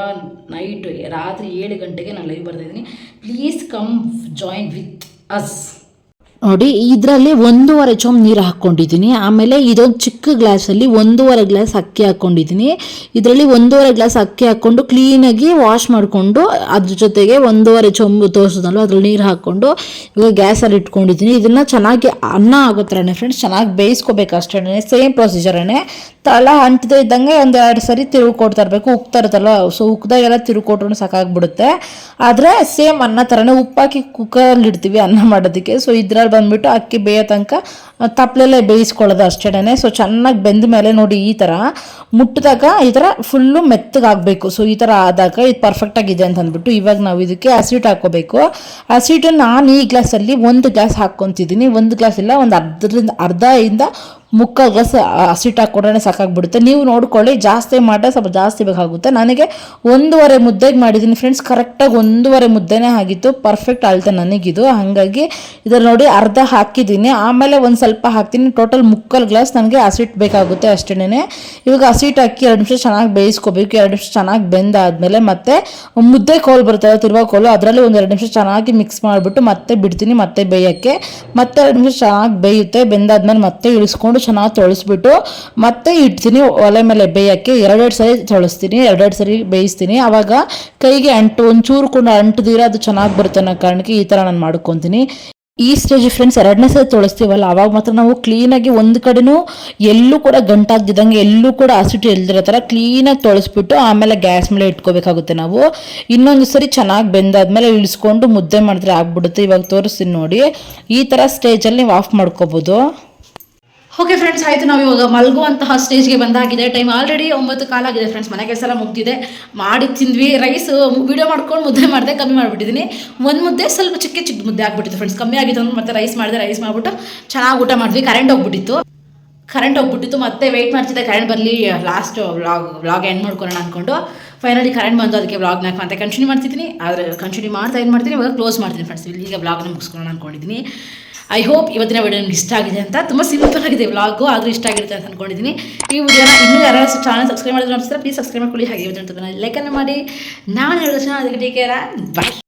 ನೈಟ್ ರಾತ್ರಿ ಏಳು ಗಂಟೆಗೆ ನಾನು live ಬರ್ತಾಯಿದ್ದೀನಿ please come join with us ನೋಡಿ, ಇದರಲ್ಲಿ ಒಂದೂವರೆ ಚೊಂಬ್ ನೀರು ಹಾಕ್ಕೊಂಡಿದ್ದೀನಿ. ಆಮೇಲೆ ಇದೊಂದು ಚಿಕ್ಕ ಗ್ಲಾಸಲ್ಲಿ ಒಂದೂವರೆ ಗ್ಲಾಸ್ ಅಕ್ಕಿ ಹಾಕ್ಕೊಂಡಿದ್ದೀನಿ. ಇದರಲ್ಲಿ ಒಂದೂವರೆ ಗ್ಲಾಸ್ ಅಕ್ಕಿ ಹಾಕ್ಕೊಂಡು ಕ್ಲೀನಾಗಿ ವಾಶ್ ಮಾಡಿಕೊಂಡು, ಅದ್ರ ಜೊತೆಗೆ ಒಂದೂವರೆ ಚೊಂಬು ತೋರಿಸಿದ್ನಲ್ಲ ಅದ್ರಲ್ಲಿ ನೀರು ಹಾಕ್ಕೊಂಡು, ಇವಾಗ ಗ್ಯಾಸಲ್ಲಿ ಇಟ್ಕೊಂಡಿದ್ದೀನಿ. ಇದನ್ನು ಚೆನ್ನಾಗಿ ಅನ್ನ ಆಗೋ ಥರನೇ ಫ್ರೆಂಡ್ಸ್ ಚೆನ್ನಾಗಿ ಬೇಯಿಸ್ಕೋಬೇಕು ಅಷ್ಟೇ ಸೇಮ್ ಪ್ರೊಸೀಜರೇ ತಳ ಅಂಟದೇ ಇದ್ದಂಗೆ ಒಂದು ಎರಡು ಸರಿ ತಿರುಗಿ ಕೊಡ್ತಾ ಇರಬೇಕು ಉಕ್ತಾ ಇರುತ್ತಲ್ಲ ಸೊ ಉಕ್ದಾಗೆಲ್ಲ ತಿರುಗಿ ಕೊಟ್ರು ಸಾಕಾಗ್ಬಿಡುತ್ತೆ. ಆದರೆ ಸೇಮ್ ಅನ್ನ ಥರನೇ ಉಪ್ಪಾಕಿ ಕುಕ್ಕರಲ್ಲಿ ಇಡ್ತೀವಿ ಅನ್ನ ಮಾಡೋದಕ್ಕೆ. ಸೊ ಇದ್ರಲ್ಲಿ ಬಂದ್ಬಿಟ್ಟು ಅಕ್ಕಿ ಬೇಯೋ ತನಕ ತಪ್ಪಲೆಲ್ಲೇ ಬೇಯಿಸ್ಕೊಳ್ಳೋದು ಅಷ್ಟೇನೆ. ಸೊ ಚೆನ್ನಾಗಿ ಬೆಂದ ಮೇಲೆ ನೋಡಿ ಈ ಥರ ಮುಟ್ಟಿದಾಗ ಈ ಥರ ಫುಲ್ಲು ಮೆತ್ತಗಾಗಬೇಕು. ಸೊ ಈ ಥರ ಆದಾಗ ಇದು ಪರ್ಫೆಕ್ಟಾಗಿದೆ ಅಂತ ಅಂದ್ಬಿಟ್ಟು ಇವಾಗ ನಾವು ಇದಕ್ಕೆ ಹಸಿಟ್ಟು ಹಾಕ್ಕೋಬೇಕು. ಹಸಿಟ್ಟು ನಾನು ಈ ಗ್ಲಾಸಲ್ಲಿ ಒಂದು ಗ್ಲಾಸ್ ಹಾಕ್ಕೊತಿದ್ದೀನಿ. ಒಂದು ಗ್ಲಾಸ್ ಇಲ್ಲ, ಒಂದು ಅರ್ಧದಿಂದ ಅರ್ಧ ಇಂದ ಮುಕ್ಕಾಲು ಗ್ಲಾಸ್ ಹಸಿಟ್ಟು ಹಾಕ್ಕೊಂಡ್ರೆ ಸಾಕಾಗ್ಬಿಡುತ್ತೆ. ನೀವು ನೋಡ್ಕೊಳ್ಳಿ, ಜಾಸ್ತಿ ಮಾಡಿದ್ರೆ ಸ್ವಲ್ಪ ಜಾಸ್ತಿ ಬೇಕಾಗುತ್ತೆ ನನಗೆ ಒಂದೂವರೆ ಮುದ್ದೆಗೆ ಮಾಡಿದ್ದೀನಿ ಫ್ರೆಂಡ್ಸ್ ಕರೆಕ್ಟಾಗಿ ಒಂದೂವರೆ ಮುದ್ದೆನೇ ಆಗಿತ್ತು. ಪರ್ಫೆಕ್ಟ್ ಆಳ್ತೆ ನನಗಿದು. ಹಾಗಾಗಿ ಇದರ ನೋಡಿ ಅರ್ಧ ಹಾಕಿದ್ದೀನಿ. ಆಮೇಲೆ ಒಂದು ಸ್ವಲ್ಪ ಹಾಕ್ತೀನಿ. ಟೋಟಲ್ ಮುಕ್ಕಲ್ ಗ್ಲಾಸ್ ನನಗೆ ಹಸಿಟ್ಟು ಬೇಕಾಗುತ್ತೆ ಅಷ್ಟೇನೆ ಇವಾಗ ಹಸಿಟ್ಟು ಹಾಕಿ ಎರಡು ನಿಮಿಷ ಚೆನ್ನಾಗಿ ಬೇಯಿಸ್ಕೋಬೇಕು. ಎರಡು ನಿಮಿಷ ಚೆನ್ನಾಗಿ ಬೆಂದಾದಮೇಲೆ ಮತ್ತೆ ಮುದ್ದೆ ಕೋಲು ಬರ್ತದೆ ತಿರುವ ಕೋಲು, ಅದರಲ್ಲಿ ಒಂದು ಎರಡು ನಿಮಿಷ ಚೆನ್ನಾಗಿ ಮಿಕ್ಸ್ ಮಾಡಿಬಿಟ್ಟು ಮತ್ತೆ ಬಿಡ್ತೀನಿ, ಮತ್ತೆ ಬೇಯೋಕ್ಕೆ. ಮತ್ತೆ ಎರಡು ನಿಮಿಷ ಚೆನ್ನಾಗಿ ಬೇಯುತ್ತೆ. ಬೆಂದಾದ್ಮೇಲೆ ಮತ್ತೆ ಇಳಿಸ್ಕೊಂಡು ಚೆನ್ನಾಗಿ ತೊಳಿಸ್ಬಿಟ್ಟು ಮತ್ತೆ ಇಡ್ತೀನಿ ಒಲೆ ಮೇಲೆ ಬೇಯೋಕ್ಕೆ. ಎರಡೆರಡು ಸರಿ ತೊಳಸ್ತೀನಿ, ಎರಡೆರಡು ಸರಿ ಬೇಯಿಸ್ತೀನಿ. ಆವಾಗ ಕೈಗೆ ಅಂಟು, ಒಂಚೂರು ಕೊಂಡು ಅಂಟದಿರ ಅದು ಚೆನ್ನಾಗಿ ಬರುತ್ತೆ ಅನ್ನೋ ಕಾರಣಕ್ಕೆ ಈ ಥರ ನಾನು ಮಾಡ್ಕೊತೀನಿ. ಈ ಸ್ಟೇಜ್ ಫ್ರೆಂಡ್ಸ್ ಎರಡನೇ ಸಲ ತೊಳಸ್ತೀವಲ್ಲ, ಅವಾಗ ಮಾತ್ರ ನಾವು ಕ್ಲೀನಾಗಿ ಒಂದು ಕಡೆನೂ ಎಲ್ಲೂ ಕೂಡ ಗಂಟಾಗ್ದಿದ್ದಂಗೆ ಎಲ್ಲೂ ಕೂಡ ಹಸಿಟ್ಟು ಎಲ್ದಿರೋ ಥರ ಕ್ಲೀನಾಗಿ ತೊಳಸ್ಬಿಟ್ಟು ಆಮೇಲೆ ಗ್ಯಾಸ್ ಮೇಲೆ ಇಟ್ಕೋಬೇಕಾಗುತ್ತೆ ನಾವು. ಇನ್ನೊಂದು ಸರಿ ಚೆನ್ನಾಗಿ ಬೆಂದಾದ್ಮೇಲೆ ಇಳಿಸ್ಕೊಂಡು ಮುದ್ದೆ ಮಾಡಿದ್ರೆ ಆಗ್ಬಿಡುತ್ತೆ. ಇವಾಗ ತೋರಿಸ್ತೀನಿ ನೋಡಿ. ಈ ಥರ ಸ್ಟೇಜಲ್ಲಿ ನೀವು ಆಫ್ ಮಾಡ್ಕೋಬೋದು. ಓಕೆ ಫ್ರೆಂಡ್ಸ್ ಆಯಿತು. ನಾವು ಇವಾಗ ಮಲಗುವಂತಹ ಸ್ಟೇಜ್ಗೆ ಬಂದಾಗಿದೆ. ಟೈಮ್ ಆಲ್ರೆಡಿ ಒಂಬತ್ತು ಕಾಲಾಗಿದೆ ಫ್ರೆಂಡ್ಸ್ ಮನೆ ಕೆಲಸ ಎಲ್ಲ ಮುಗ್ದಿದೆ. ಮಾಡಿ ತಿಂದ್ವಿ. ರೈಸ್ ವಿಡಿಯೋ ಮಾಡ್ಕೊಂಡು ಮುದ್ದೆ ಮಾಡಿದೆ, ಕಮ್ಮಿ ಮಾಡಿಬಿಟ್ಟಿದ್ದೀನಿ ಒಂದು ಮುದ್ದೆ ಸ್ವಲ್ಪ ಚಿಕ್ಕ ಚಿಕ್ಕ ಮುದ್ದೆ ಆಗ್ಬಿಟ್ಟಿತ್ತು ಫ್ರೆಂಡ್ಸ್ ಕಮ್ಮಿ ಆಗಿತ್ತು ಅಂದ್ರೆ ಮತ್ತೆ ರೈಸ್ ಮಾಡಿದೆ ರೈಸ್ ಮಾಡಿಬಿಟ್ಟು ಚೆನ್ನಾಗಿ ಊಟ ಮಾಡಿದ್ವಿ. ಕರೆಂಟ್ ಹೋಗ್ಬಿಟ್ಟಿತ್ತು. ಕರೆಂಟ್ ಹೋಗ್ಬಿಟ್ಟಿತ್ತು. ಮತ್ತೆ ವೆಯ್ಟ್ ಮಾಡ್ತಿದ್ದೆ. ಕರೆಂಟ್ ಬರಲಿ ಲಾಸ್ಟ್ ವ್ಲಾಗ್ ವ್ಲಾಗ್ ಎಂಡ್ ಮಾಡ್ಕೊಳ್ಳೋಣ ಅಂದ್ಕೊಂಡು ಫೈನಲಿ ಕರೆಂಟ್ ಬಂದು ಅದಕ್ಕೆ ವ್ಲಾಗ್ನ ಅಂತ ಕಂಟಿನ್ಯೂ ಮಾಡ್ತಿದ್ದೀನಿ. ಆದರೆ ಕಂಟಿನ್ಯೂ ಮಾಡ್ತಾ ಏನು ಮಾಡ್ತೀನಿ? ಇವಾಗ ಕ್ಲೋಸ್ ಮಾಡ್ತೀನಿ ಫ್ರೆಂಡ್ಸ್ ಇಲ್ಲಿಗೆ ವ್ಲಾಗ್ನ ಮುಗಿಸ್ಕೊಳ್ಳೋಣ ಅಂದ್ಕೊಂಡಿದ್ದೀನಿ ಐ ಹೋಪ್ ಇವತ್ತಿನ ವಿಡಿಯೋ ನಿಮ್ಗೆ ಇಷ್ಟ ಆಗಿದೆ ಅಂತ. ತುಂಬ ಸಿಂಪಲ್ ಆಗಿದೆ ವ್ಲಾಗು ಆದರೂ ಇಷ್ಟ ಆಗಿರುತ್ತೆ ಅಂತ ಅಂದ್ಕೊಂಡಿದ್ದೀನಿ ಈ ವಿಡಿಯೋನ ಇನ್ನೂ ಯಾರು ಚಾನಲ್ ಸಬ್ಸ್ಕ್ರೈಬ್ ಮಾಡಿದ್ರು ಅನಿಸ್ತಾರೆ ಪ್ಲೀಸ್ ಸಬ್ಸ್ಕ್ರೈಬ್ ಮಾಡ್ಕೊಳ್ಳಿ. ಹಾಗೆ ಇವತ್ತಿನ ಲೈಕನ್ನು ಮಾಡಿ. ನಾನು ಹೇಳೋ ಚಾನಲ್ ಅದಕ್ಕೆ ಟೇಕ್ ಬಾಯ್